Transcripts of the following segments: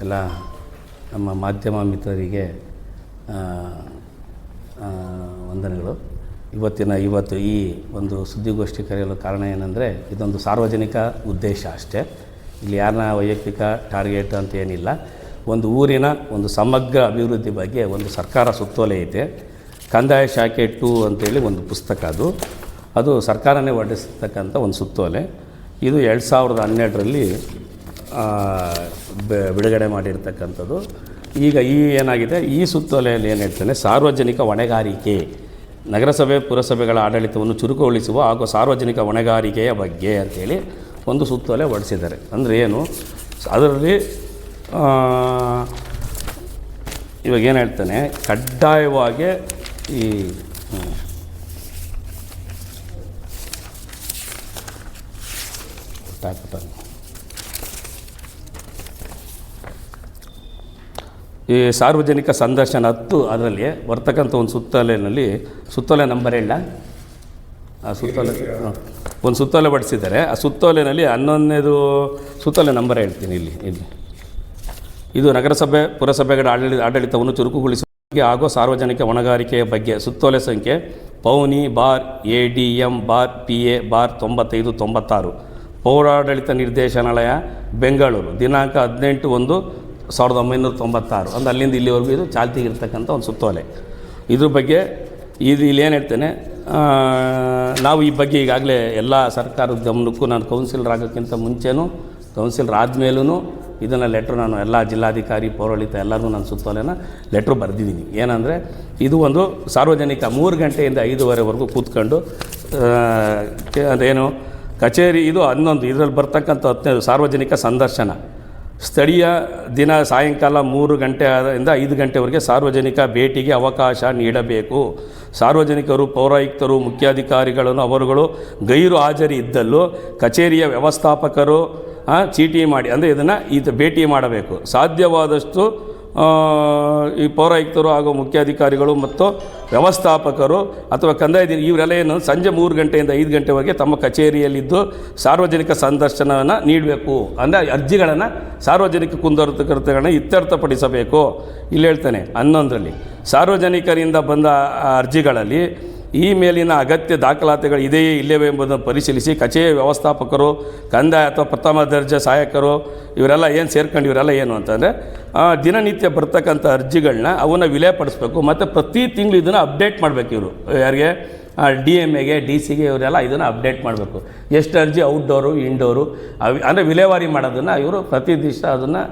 ಎಲ್ಲ ನಮ್ಮ ಮಾಧ್ಯಮ ಮಿತ್ರರಿಗೆ ವಂದನೆಗಳು. ಇವತ್ತಿನ, ಇವತ್ತು ಈ ಒಂದು ಸುದ್ದಿಗೋಷ್ಠಿ ಕರೆಯಲು ಕಾರಣ ಏನಂದರೆ, ಇದೊಂದು ಸಾರ್ವಜನಿಕ ಉದ್ದೇಶ ಅಷ್ಟೇ. ಇಲ್ಲಿ ಯಾರನ್ನ ವೈಯಕ್ತಿಕ ಟಾರ್ಗೆಟ್ ಅಂತ ಏನಿಲ್ಲ. ಒಂದು ಊರಿನ ಒಂದು ಸಮಗ್ರ ಅಭಿವೃದ್ಧಿ ಬಗ್ಗೆ ಒಂದು ಸರ್ಕಾರ ಸುತ್ತೋಲೆ ಐತೆ ಕಂದಾಯ ಶಾಖೆ ಟು ಅಂತೇಳಿ ಒಂದು ಪುಸ್ತಕ ಅದು. ಅದು ಸರ್ಕಾರನೇ ಹೊರಡಿಸ್ತಕ್ಕಂಥ ಒಂದು ಸುತ್ತೋಲೆ. ಇದು ಎರಡು ಸಾವಿರದ ಹನ್ನೆರಡರಲ್ಲಿ ಬಿಡುಗಡೆ ಮಾಡಿರ್ತಕ್ಕಂಥದ್ದು. ಈಗ ಈ ಏನಾಗಿದೆ, ಈ ಸುತ್ತೋಲೆಯಲ್ಲಿ ಏನು ಹೇಳ್ತಾನೆ, ಸಾರ್ವಜನಿಕ ಹೊಣೆಗಾರಿಕೆ. ನಗರಸಭೆ, ಪುರಸಭೆಗಳ ಆಡಳಿತವನ್ನು ಚುರುಕುಗೊಳಿಸುವ ಹಾಗೂ ಸಾರ್ವಜನಿಕ ಹೊಣೆಗಾರಿಕೆಯ ಬಗ್ಗೆ ಅಂತೇಳಿ ಒಂದು ಸುತ್ತೋಲೆ ಹೊರಡಿಸಿದ್ದಾರೆ ಅಂದರೆ ಏನು, ಅದರಲ್ಲಿ ಇವಾಗ ಏನು ಹೇಳ್ತಾನೆ, ಕಡ್ಡಾಯವಾಗಿ ಈ, ಹ್ಮ್. ಈ ಸಾರ್ವಜನಿಕ ಸಂದರ್ಶನ ಹತ್ತು ಅದರಲ್ಲಿ ಬರ್ತಕ್ಕಂಥ ಒಂದು ಸುತ್ತಲೆಯಲ್ಲಿ ಸುತ್ತೋಲೆ ನಂಬರ್ ಇಲ್ಲ ಆ ಸುತ್ತೋಲೆ. ಒಂದು ಸುತ್ತೋಲೆ ಬಡಿಸಿದ್ದಾರೆ. ಆ ಸುತ್ತೋಲೆನಲ್ಲಿ ಹನ್ನೊಂದನೇದು ಸುತ್ತೋಲೆ ನಂಬರ್ ಹೇಳ್ತೀನಿ ಇಲ್ಲಿ ಇಲ್ಲಿ. ಇದು ನಗರಸಭೆ, ಪುರಸಭೆಗಳ ಆಡಳಿತ ಆಡಳಿತವನ್ನು ಚುರುಕುಗೊಳಿಸುವ ಹಾಗೂ ಸಾರ್ವಜನಿಕ ಹೊಣೆಗಾರಿಕೆಯ ಬಗ್ಗೆ ಸುತ್ತೋಲೆ ಸಂಖ್ಯೆ, ಪೌನಿ bar, A D M bar, P A bar ತೊಂಬತ್ತೈದು ತೊಂಬತ್ತಾರು. ಪೌರಾಡಳಿತ ನಿರ್ದೇಶನಾಲಯ, ಬೆಂಗಳೂರು. ದಿನಾಂಕ ಹದಿನೆಂಟು ಒಂದು ಸಾವಿರದ ಒಂಬೈನೂರ ತೊಂಬತ್ತಾರು. ಅಂದರೆ ಅಲ್ಲಿಂದ ಇಲ್ಲಿವರೆಗೂ ಇದು ಚಾಲ್ತಿಗೆ ಇರ್ತಕ್ಕಂಥ ಒಂದು ಸುತ್ತೋಲೆ. ಇದ್ರ ಬಗ್ಗೆ ಇದು ಏನು ಹೇಳ್ತೇನೆ ನಾವು ಈ ಬಗ್ಗೆ ಈಗಾಗಲೇ ಎಲ್ಲ ಸರ್ಕಾರದ ಗಮನಕ್ಕೂ ನಾನು ಕೌನ್ಸಿಲರ್ ಆಗೋಕ್ಕಿಂತ ಮುಂಚೆನೂ, ಕೌನ್ಸಿಲರ್ ಆದಮೇಲೂ ಇದನ್ನು ಲೆಟ್ರ್ ನಾನು ಎಲ್ಲ ಜಿಲ್ಲಾಧಿಕಾರಿ, ಪೌರಾಡಳಿತ ಎಲ್ಲರಿಗೂ ನಾನು ಸುತ್ತೋಲೆನ ಲೆಟ್ರ್ ಬರೆದಿದ್ದೀನಿ. ಏನಂದರೆ, ಇದು ಒಂದು ಸಾರ್ವಜನಿಕ ಮೂರು ಗಂಟೆಯಿಂದ ಐದುವರೆವರೆಗೂ ಕೂತ್ಕೊಂಡು ಅದೇನು, ಕಚೇರಿ ಇದು ಹನ್ನೊಂದು, ಇದರಲ್ಲಿ ಬರ್ತಕ್ಕಂಥ ಹತ್ತನೇದು ಸಾರ್ವಜನಿಕ ಸಂದರ್ಶನ. ಸ್ಥಳೀಯ ದಿನ ಸಾಯಂಕಾಲ ಮೂರು ಗಂಟೆಯಿಂದ ಐದು ಗಂಟೆವರೆಗೆ ಸಾರ್ವಜನಿಕ ಭೇಟಿಗೆ ಅವಕಾಶ ನೀಡಬೇಕು. ಸಾರ್ವಜನಿಕರು, ಪೌರಾಯುಕ್ತರು, ಮುಖ್ಯಾಧಿಕಾರಿಗಳನ್ನು, ಅವರುಗಳು ಗೈರು ಹಾಜರಿ ಇದ್ದಲ್ಲೂ ಕಚೇರಿಯ ವ್ಯವಸ್ಥಾಪಕರು ಚೀಟಿ ಮಾಡಿ, ಅಂದರೆ ಇದನ್ನು ಇದು ಭೇಟಿ ಮಾಡಬೇಕು. ಸಾಧ್ಯವಾದಷ್ಟು ಈ ಪೌರಾಯುಕ್ತರು ಹಾಗೂ ಮುಖ್ಯಾಧಿಕಾರಿಗಳು ಮತ್ತು ವ್ಯವಸ್ಥಾಪಕರು ಅಥವಾ ಕಂದಾಯ ಇವರೆಲ್ಲ ಏನು ಸಂಜೆ ಮೂರು ಗಂಟೆಯಿಂದ ಐದು ಗಂಟೆವರೆಗೆ ತಮ್ಮ ಕಚೇರಿಯಲ್ಲಿದ್ದು ಸಾರ್ವಜನಿಕ ಸಂದರ್ಶನವನ್ನು ನೀಡಬೇಕು. ಅಂದರೆ ಅರ್ಜಿಗಳನ್ನು ಸಾರ್ವಜನಿಕ ಕುಂದರ್ತಕರ್ತಗಳನ್ನ ಇತ್ಯರ್ಥಪಡಿಸಬೇಕು. ಇಲ್ಲಿ ಹೇಳ್ತಾನೆ ಹನ್ನೊಂದರಲ್ಲಿ ಸಾರ್ವಜನಿಕರಿಂದ ಬಂದ ಅರ್ಜಿಗಳಲ್ಲಿ ಈ ಮೇಲಿನ ಅಗತ್ಯ ದಾಖಲಾತಿಗಳು ಇದೆಯೇ ಇಲ್ಲವೇ ಎಂಬುದನ್ನು ಪರಿಶೀಲಿಸಿ ಕಚೇರಿ ವ್ಯವಸ್ಥಾಪಕರು, ಕಂದಾಯ ಅಥವಾ ಪ್ರಥಮ ದರ್ಜೆ ಸಹಾಯಕರು, ಇವರೆಲ್ಲ ಏನು ಸೇರ್ಕೊಂಡು ಇವರೆಲ್ಲ ಏನು ಅಂತಂದರೆ ದಿನನಿತ್ಯ ಬರ್ತಕ್ಕಂಥ ಅರ್ಜಿಗಳನ್ನ ಅವನ್ನ ವಿಲೇಪಡಿಸ್ಬೇಕು. ಮತ್ತು ಪ್ರತಿ ತಿಂಗಳು ಇದನ್ನು ಅಪ್ಡೇಟ್ ಮಾಡಬೇಕು ಇವರು. ಯಾರಿಗೆ? ಡಿ ಎಂ ಎಗೆ, ಡಿ ಸಿಗೆ ಇವರೆಲ್ಲ ಇದನ್ನು ಅಪ್ಡೇಟ್ ಮಾಡಬೇಕು. ಎಷ್ಟು ಅರ್ಜಿ ಔಟ್ಡೋರು ಇಂಡೋರು ಅವು, ಅಂದರೆ ವಿಲೇವಾರಿ ಮಾಡೋದನ್ನು ಇವರು ಪ್ರತಿ ದಿವಸ ಅದನ್ನು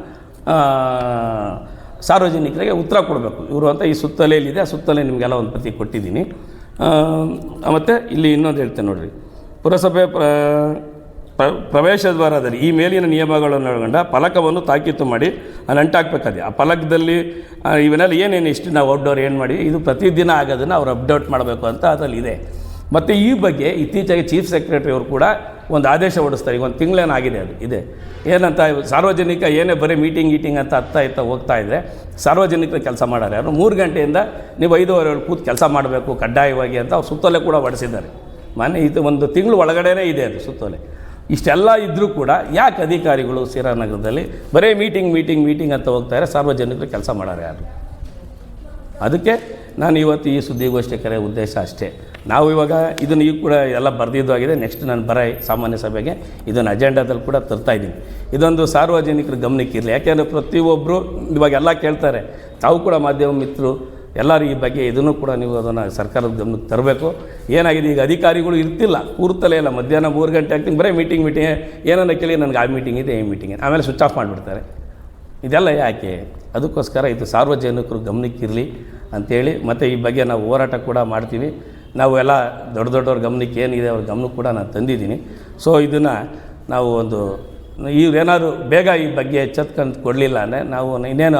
ಸಾರ್ವಜನಿಕರಿಗೆ ಉತ್ತರ ಕೊಡಬೇಕು. ಇವರು ಅಂತ ಈ ಸುತ್ತಲೇಲಿದೆ, ಆ ಸುತ್ತಲೇ ನಿಮಗೆಲ್ಲ ಒಂದು ಪ್ರತಿ ಕೊಟ್ಟಿದ್ದೀನಿ. ಮತ್ತು ಇಲ್ಲಿ ಇನ್ನೊಂದು ಹೇಳ್ತೇನೆ ನೋಡಿರಿ. ಪುರಸಭೆ ಪ್ರ ಪ್ರ- ಪ್ರವೇಶ ದ್ವಾರದಲ್ಲಿ ಈ ಮೇಲಿನ ನಿಯಮಗಳನ್ನು ಒಳಗೊಂಡ ಫಲಕವನ್ನು ತಾಕೀತು ಮಾಡಿ ಅಲ್ಲಿ ಅಂಟಾಕ್ಬೇಕಾದ್ರೆ ಆ ಫಲಕದಲ್ಲಿ ಇವನ್ನೆಲ್ಲ ಏನೇನು ಇಷ್ಟು ನಾವು ಔಟ್ಡೋರ್ ಏನು ಮಾಡಿ, ಇದು ಪ್ರತಿದಿನ ಆಗೋದನ್ನು ಅವ್ರು ಅಪ್ಡೇಟ್ ಮಾಡಬೇಕು ಅಂತ ಅದರಲ್ಲಿ ಇದೆ. ಮತ್ತು ಈ ಬಗ್ಗೆ ಇತ್ತೀಚೆಗೆ ಚೀಫ್ ಸೆಕ್ರೆಟರಿ ಅವರು ಕೂಡ ಒಂದು ಆದೇಶ ಹೊಡಿಸ್ತಾರೆ ಈಗ ಒಂದು ತಿಂಗಳೇನಾಗಿದೆ ಅದು. ಇದೆ. ಏನಂತ ಸಾರ್ವಜನಿಕ ಏನೇ ಬರೀ ಮೀಟಿಂಗ್ ಗೀಟಿಂಗ್ ಅಂತ ಹತ್ತಾ ಇತ್ತ ಹೋಗ್ತಾ ಇದ್ದರೆ ಸಾರ್ವಜನಿಕರು ಕೆಲಸ ಮಾಡೋರು ಅವರು ಮೂರು ಗಂಟೆಯಿಂದ ನೀವು ಐದೂವರೆ ಕೂತು ಕೆಲಸ ಮಾಡಬೇಕು ಕಡ್ಡಾಯವಾಗಿ ಅಂತ ಅವ್ರು ಸುತ್ತೋಲೆ ಕೂಡ ಹೊಡಿಸಿದ್ದಾರೆ ಮೊನ್ನೆ ಇದು ಒಂದು ತಿಂಗಳು ಒಳಗಡೆನೇ ಇದೆ ಅದು ಸುತ್ತೋಲೆ. ಇಷ್ಟೆಲ್ಲ ಇದ್ದರೂ ಕೂಡ ಯಾಕೆ ಅಧಿಕಾರಿಗಳು ನಗರದಲ್ಲಿ ಬರೀ ಮೀಟಿಂಗ್ ಮೀಟಿಂಗ್ ಮೀಟಿಂಗ್ ಅಂತ ಹೋಗ್ತಾರೆ ಸಾರ್ವಜನಿಕರು ಕೆಲಸ ಮಾಡಾರೆ ಯಾರು? ಅದಕ್ಕೆ ನಾನು ಇವತ್ತು ಈ ಸುದ್ದಿಗೋಷ್ಠಿ ಕರೆ ಉದ್ದೇಶ ಅಷ್ಟೇ. ನಾವು ಇವಾಗ ಇದನ್ನು ಈಗ ಕೂಡ ಎಲ್ಲ ಬರೆದಿದ್ದು ಆಗಿದೆ. ನೆಕ್ಸ್ಟ್ ನಾನು ಬರ ಸಾಮಾನ್ಯ ಸಭೆಗೆ ಇದನ್ನು ಅಜೆಂಡಾದಲ್ಲಿ ಕೂಡ ತರ್ತಾ ಇದ್ದೀನಿ. ಇದೊಂದು ಸಾರ್ವಜನಿಕರ ಗಮನಕ್ಕೆ ಇರಲಿ. ಯಾಕೆಂದರೆ ಪ್ರತಿಯೊಬ್ಬರು ಇವಾಗ ಎಲ್ಲ ಕೇಳ್ತಾರೆ. ತಾವು ಕೂಡ ಮಾಧ್ಯಮ ಮಿತ್ರರು, ಎಲ್ಲರೂ ಈ ಬಗ್ಗೆ ಇದನ್ನು ಕೂಡ ನೀವು ಅದನ್ನು ಸರ್ಕಾರದ ಗಮನಕ್ಕೆ ತರಬೇಕು. ಏನಾಗಿದೆ? ಈಗ ಅಧಿಕಾರಿಗಳು ಇರ್ತಿಲ್ಲ. ಕೂರ್ತಲೇ ಇಲ್ಲ. ಮಧ್ಯಾಹ್ನ ಮೂರು ಗಂಟೆ ಆಗ್ತೀನಿ. ಬರೀ ಮೀಟಿಂಗ್ ಮೀಟಿಂಗ್ ಏನನ್ನ ಕೇಳಿ ನನಗೆ ಆ ಮೀಟಿಂಗ್ ಇದೆ, ಈ ಮೀಟಿಂಗ್ ಇದೆ. ಆಮೇಲೆ ಸ್ವಿಚ್ ಆಫ್ ಮಾಡಿಬಿಡ್ತಾರೆ. ಇದೆಲ್ಲ ಯಾಕೆ? ಅದಕ್ಕೋಸ್ಕರ ಇದು ಸಾರ್ವಜನಿಕರು ಗಮನಕ್ಕಿರಲಿ ಅಂಥೇಳಿ ಮತ್ತು ಈ ಬಗ್ಗೆ ನಾವು ಹೋರಾಟ ಕೂಡ ಮಾಡ್ತೀವಿ. ನಾವು ಎಲ್ಲ ದೊಡ್ಡ ದೊಡ್ಡವ್ರ ಗಮನಕ್ಕೆ ಏನಿದೆ ಅವ್ರ ಗಮನಕ್ಕೆ ಕೂಡ ನಾನು ತಂದಿದ್ದೀನಿ. ಸೊ ಇದನ್ನು ನಾವು ಒಂದು ಇವ್ರೇನಾದ್ರು ಬೇಗ ಈ ಬಗ್ಗೆ ಎಚ್ಚೆತ್ಕೊಂಡು ಕೊಡಲಿಲ್ಲ ಅಂದರೆ ನಾವು ಇನ್ನೇನು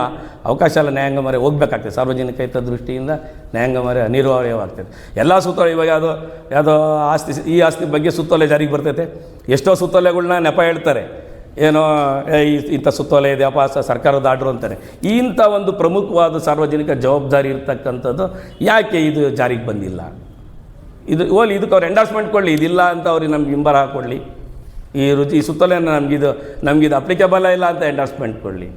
ಅವಕಾಶ ಎಲ್ಲ ನ್ಯಾಯಾಂಗ ಮರೆ ಹೋಗ್ಬೇಕಾಗ್ತದೆ. ಸಾರ್ವಜನಿಕ ಹಿತ ದೃಷ್ಟಿಯಿಂದ ನ್ಯಾಯಾಂಗ ಮರೆ ಅನಿವಾರ್ಯವಾಗ್ತದೆ. ಎಲ್ಲ ಸುತ್ತೋಲೆ ಇವಾಗ ಯಾವುದೋ ಯಾವುದೋ ಆಸ್ತಿ, ಈ ಆಸ್ತಿ ಬಗ್ಗೆ ಸುತ್ತೋಲೆ ಜಾರಿಗೆ ಬರ್ತೈತೆ. ಎಷ್ಟೋ ಸುತ್ತೋಲೆಗಳನ್ನ ನೆಪ ಹೇಳ್ತಾರೆ. ಏನೋ ಇಂಥ ಸುತ್ತೋಲೆ ಇದೆಯಪ್ಪ ಸ ಸರ್ಕಾರದ ಆರ್ಡ್ರು ಅಂತಾರೆ. ಇಂಥ ಒಂದು ಪ್ರಮುಖವಾದ ಸಾರ್ವಜನಿಕ ಜವಾಬ್ದಾರಿ ಇರ್ತಕ್ಕಂಥದ್ದು ಯಾಕೆ ಇದು ಜಾರಿಗೆ ಬಂದಿಲ್ಲ? ಇದು, ಓಲಿ, ಇದಕ್ಕೆ ಅವ್ರು ಎಂಡಾರ್ಸ್ಮೆಂಟ್ ಕೊಡಲಿ, ಇದಿಲ್ಲ ಅಂತ ಅವ್ರಿಗೆ ನಮ್ಗೆ ಹಿಂಬರ ಹಾಕೊಳ್ಳಿ ಈ ರುಚಿ, ಈ ಸುತ್ತೋಲೆನ ನಮಗಿದು ನಮಗಿದು ಅಪ್ಲಿಕೇಬಲ್ ಇಲ್ಲ ಅಂತ ಎಂಡಾರ್ಸ್ಮೆಂಟ್ ಕೊಡಲಿ.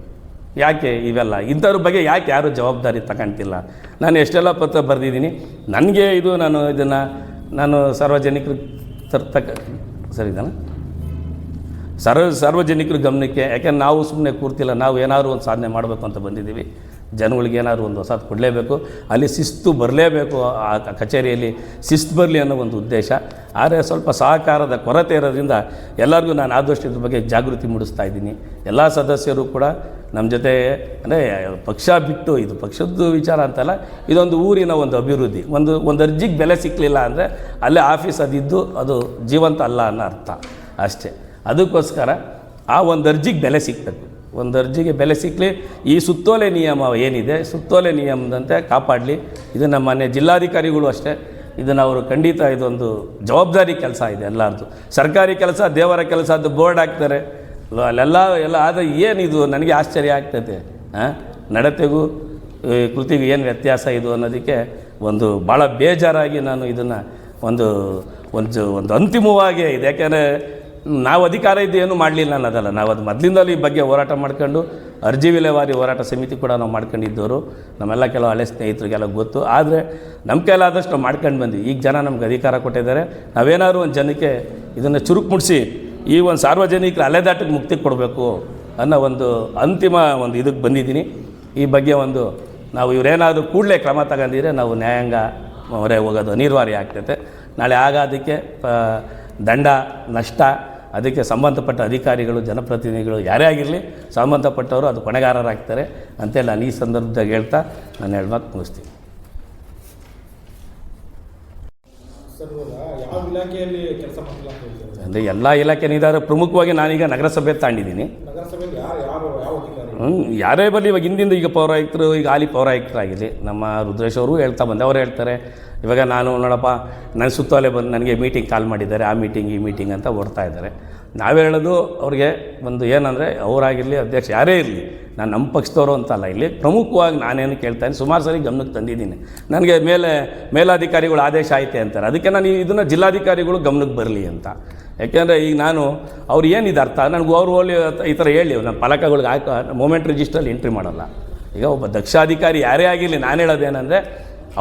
ಯಾಕೆ ಇವೆಲ್ಲ? ಇಂಥವ್ರ ಬಗ್ಗೆ ಯಾಕೆ ಯಾರು ಜವಾಬ್ದಾರಿ ತಗೊಂತಿಲ್ಲ? ನಾನು ಎಷ್ಟೆಲ್ಲ ಪತ್ರ ಬರೆದಿದ್ದೀನಿ. ನನಗೆ ಇದು ನಾನು ಇದನ್ನು, ನಾನು ಸಾರ್ವಜನಿಕರು ತರ್ತಕ್ಕ ಸರಿದಾನ ಸರ್ವ, ಸಾರ್ವಜನಿಕರ ಗಮನಕ್ಕೆ, ಯಾಕೆಂದ್ರೆ ನಾವು ಸುಮ್ಮನೆ ಕೂರ್ತಿಲ್ಲ, ನಾವು ಏನಾದರೂ ಒಂದು ಸಾಧನೆ ಮಾಡಬೇಕು ಅಂತ ಬಂದಿದ್ದೀವಿ. ಜನಗಳಿಗೆ ಏನಾದರೂ ಒಂದು ಹೊಸದು ಕೊಡಲೇಬೇಕು. ಅಲ್ಲಿ ಶಿಸ್ತು ಬರಲೇಬೇಕು ಆ ಕಚೇರಿಯಲ್ಲಿ. ಶಿಸ್ತು ಬರಲಿ ಅನ್ನೋ ಒಂದು ಉದ್ದೇಶ. ಆದರೆ ಸ್ವಲ್ಪ ಸಹಕಾರದ ಕೊರತೆ ಇರೋದ್ರಿಂದ ಎಲ್ಲರಿಗೂ ನಾನು ಆದಷ್ಟು ಇದ್ರ ಬಗ್ಗೆ ಜಾಗೃತಿ ಮೂಡಿಸ್ತಾ ಇದ್ದೀನಿ. ಎಲ್ಲ ಸದಸ್ಯರು ಕೂಡ ನಮ್ಮ ಜೊತೆ, ಅಂದರೆ ಪಕ್ಷ ಬಿಟ್ಟು, ಇದು ಪಕ್ಷದ್ದು ವಿಚಾರ ಅಂತಲ್ಲ, ಇದೊಂದು ಊರಿನ ಒಂದು ಅಭಿವೃದ್ಧಿ. ಒಂದು ಒಂದು ಅರ್ಜಿಗೆ ಬೆಲೆ ಸಿಕ್ಕಲಿಲ್ಲ ಅಂದರೆ ಅಲ್ಲೇ ಆಫೀಸ್ ಅದಿದ್ದು ಅದು ಜೀವಂತ ಅಲ್ಲ ಅನ್ನೋ ಅರ್ಥ. ಅಷ್ಟೇ. ಅದಕ್ಕೋಸ್ಕರ ಆ ಒಂದು ಅರ್ಜಿಗೆ ಬೆಲೆ ಸಿಗ್ತದೆ. ಒಂದು ಅರ್ಜಿಗೆ ಬೆಲೆ ಸಿಕ್ಕಲಿ ಈ ಸುತ್ತೋಲೆ ನಿಯಮ ಏನಿದೆ, ಸುತ್ತೋಲೆ ನಿಯಮದಂತೆ ಕಾಪಾಡಲಿ. ಇದು ನಮ್ಮ ಮನೆ ಜಿಲ್ಲಾಧಿಕಾರಿಗಳು ಅಷ್ಟೇ. ಇದನ್ನು ಅವರು ಖಂಡಿತ ಇದೊಂದು ಜವಾಬ್ದಾರಿ ಕೆಲಸ ಇದೆ ಎಲ್ಲರದು ಸರ್ಕಾರಿ ಕೆಲಸ, ದೇವರ ಕೆಲಸ ಅದು ಬೋರ್ಡ್ ಹಾಕ್ತಾರೆ. ಅಲ್ಲೆಲ್ಲ, ಎಲ್ಲ, ಆದರೆ ಏನಿದು, ನನಗೆ ಆಶ್ಚರ್ಯ ಆಗ್ತೈತೆ ನಡತೆಗೂ ಕೃತಿಗೂ ಏನು ವ್ಯತ್ಯಾಸ ಇದು ಅನ್ನೋದಕ್ಕೆ ಒಂದು ಭಾಳ ಬೇಜಾರಾಗಿ ನಾನು ಇದನ್ನು ಒಂದು ಒಂದು ಒಂದು ಅಂತಿಮವಾಗಿ ಇದೆ. ಯಾಕೆಂದರೆ ನಾವು ಅಧಿಕಾರ ಇದ್ದು ಏನೂ ಮಾಡಲಿಲ್ಲ ಅನ್ನೋದಲ್ಲ. ನಾವು ಅದು ಮೊದಲಿಂದಲೂ ಈ ಬಗ್ಗೆ ಹೋರಾಟ ಮಾಡ್ಕೊಂಡು, ಅರ್ಜಿ ವಿಲೇವಾರಿ ಹೋರಾಟ ಸಮಿತಿ ಕೂಡ ನಾವು ಮಾಡ್ಕೊಂಡಿದ್ದವರು. ನಮ್ಮೆಲ್ಲ ಕೆಲವು ಹಳೆ ಸ್ನೇಹಿತರಿಗೆಲ್ಲ ಗೊತ್ತು. ಆದರೆ ನಮ್ಮ ಕೈಲಾದಷ್ಟು ನಾವು ಮಾಡ್ಕೊಂಡು ಬಂದ್ವಿ. ಈಗ ಜನ ನಮ್ಗೆ ಅಧಿಕಾರ ಕೊಟ್ಟಿದ್ದಾರೆ. ನಾವೇನಾದ್ರು ಒಂದು ಜನಕ್ಕೆ ಇದನ್ನು ಚುರುಕು ಮುಡಿಸಿ ಈ ಒಂದು ಸಾರ್ವಜನಿಕರ ಅಲೆದಾಟಕ್ಕೆ ಮುಕ್ತಿ ಕೊಡಬೇಕು ಅನ್ನೋ ಒಂದು ಅಂತಿಮ ಒಂದು ಇದಕ್ಕೆ ಬಂದಿದ್ದೀನಿ. ಈ ಬಗ್ಗೆ ಒಂದು ನಾವು ಇವರೇನಾದರೂ ಕೂಡಲೇ ಕ್ರಮ ತಗೊಂಡಿದ್ರೆ ನಾವು ನ್ಯಾಯಾಂಗ ಅವರೇ ಹೋಗೋದು ಅನಿವಾರ್ಯ ಆಗ್ತೈತೆ. ನಾಳೆ ಆಗ ಅದಕ್ಕೆ ದಂಡ, ನಷ್ಟ ಅದಕ್ಕೆ ಸಂಬಂಧಪಟ್ಟ ಅಧಿಕಾರಿಗಳು ಜನಪ್ರತಿನಿಧಿಗಳು ಯಾರೇ ಆಗಿರಲಿ ಸಂಬಂಧಪಟ್ಟವರು ಅದು ಹೊಣೆಗಾರರಾಗ್ತಾರೆ ಅಂತೇಳಿ ನಾನು ಈ ಸಂದರ್ಭದಾಗ ಹೇಳ್ತಾ ನಾನು ಎರಡು ಮಾತು ಮುಗಿಸ್ತೀನಿ. ಅಂದರೆ ಎಲ್ಲ ಇಲಾಖೆನಿದ್ದಾರೆ ಪ್ರಮುಖವಾಗಿ ನಾನೀಗ ನಗರಸಭೆ ತಾಂಡಿದ್ದೀನಿ. ಹ್ಞೂ ಯಾರೇ ಬರಲಿ ಇವಾಗ ಹಿಂದಿಂದ ಈಗ ಪೌರಾಯುಕ್ತರು ಈಗ ಹಾಲಿ ಪೌರಾಯುಕ್ತರಾಗಿರಲಿ ನಮ್ಮ ರುದ್ರೇಶ್ ಅವರು ಹೇಳ್ತಾ ಬಂದೆ ಅವ್ರು ಹೇಳ್ತಾರೆ. ಇವಾಗ ನಾನು ನೋಡಪ್ಪ ನನ್ನ ಸುತ್ತಲೇ ಬಂದು ನನಗೆ ಮೀಟಿಂಗ್ ಕಾಲ್ ಮಾಡಿದ್ದಾರೆ, ಆ ಮೀಟಿಂಗ್ ಈ ಮೀಟಿಂಗ್ ಅಂತ ಓಡ್ತಾ ಇದ್ದಾರೆ. ನಾವೇ ಹೇಳೋದು ಅವ್ರಿಗೆ ಒಂದು ಏನಂದರೆ, ಅವರಾಗಿರಲಿ, ಅಧ್ಯಕ್ಷ ಯಾರೇ ಇರಲಿ, ನಾನು ನಮ್ಮ ಪಕ್ಷದವರು ಅಂತಲ್ಲ, ಇಲ್ಲಿ ಪ್ರಮುಖವಾಗಿ ನಾನೇನು ಕೇಳ್ತಾನೆ, ಸುಮಾರು ಸರಿ ಗಮನಕ್ಕೆ ತಂದಿದ್ದೀನಿ. ನನಗೆ ಮೇಲೆ ಮೇಲಾಧಿಕಾರಿಗಳು ಆದೇಶ ಐತೆ ಅಂತಾರೆ. ಅದಕ್ಕೆ ನಾನು ಇದನ್ನು ಜಿಲ್ಲಾಧಿಕಾರಿಗಳು ಗಮನಕ್ಕೆ ಬರಲಿ ಅಂತ. ಯಾಕೆಂದರೆ ಈಗ ನಾನು ಅವ್ರು ಏನಿದೆ ಅರ್ಥ? ನನಗೆ ಅವ್ರು ಹೋಲಿ ಈ ಥರ ಹೇಳಿ ನಮ್ಮ ಫಲಕಗಳಿಗೆ ಹಾಕೋ ಮೂಮೆಂಟ್ ರಿಜಿಸ್ಟ್ರಲ್ಲಿ ಎಂಟ್ರಿ ಮಾಡಲ್ಲ. ಈಗ ಒಬ್ಬ ದಕ್ಷಾಧಿಕಾರಿ ಯಾರೇ ಆಗಿರಲಿ, ನಾನು ಹೇಳೋದೇನೆಂದರೆ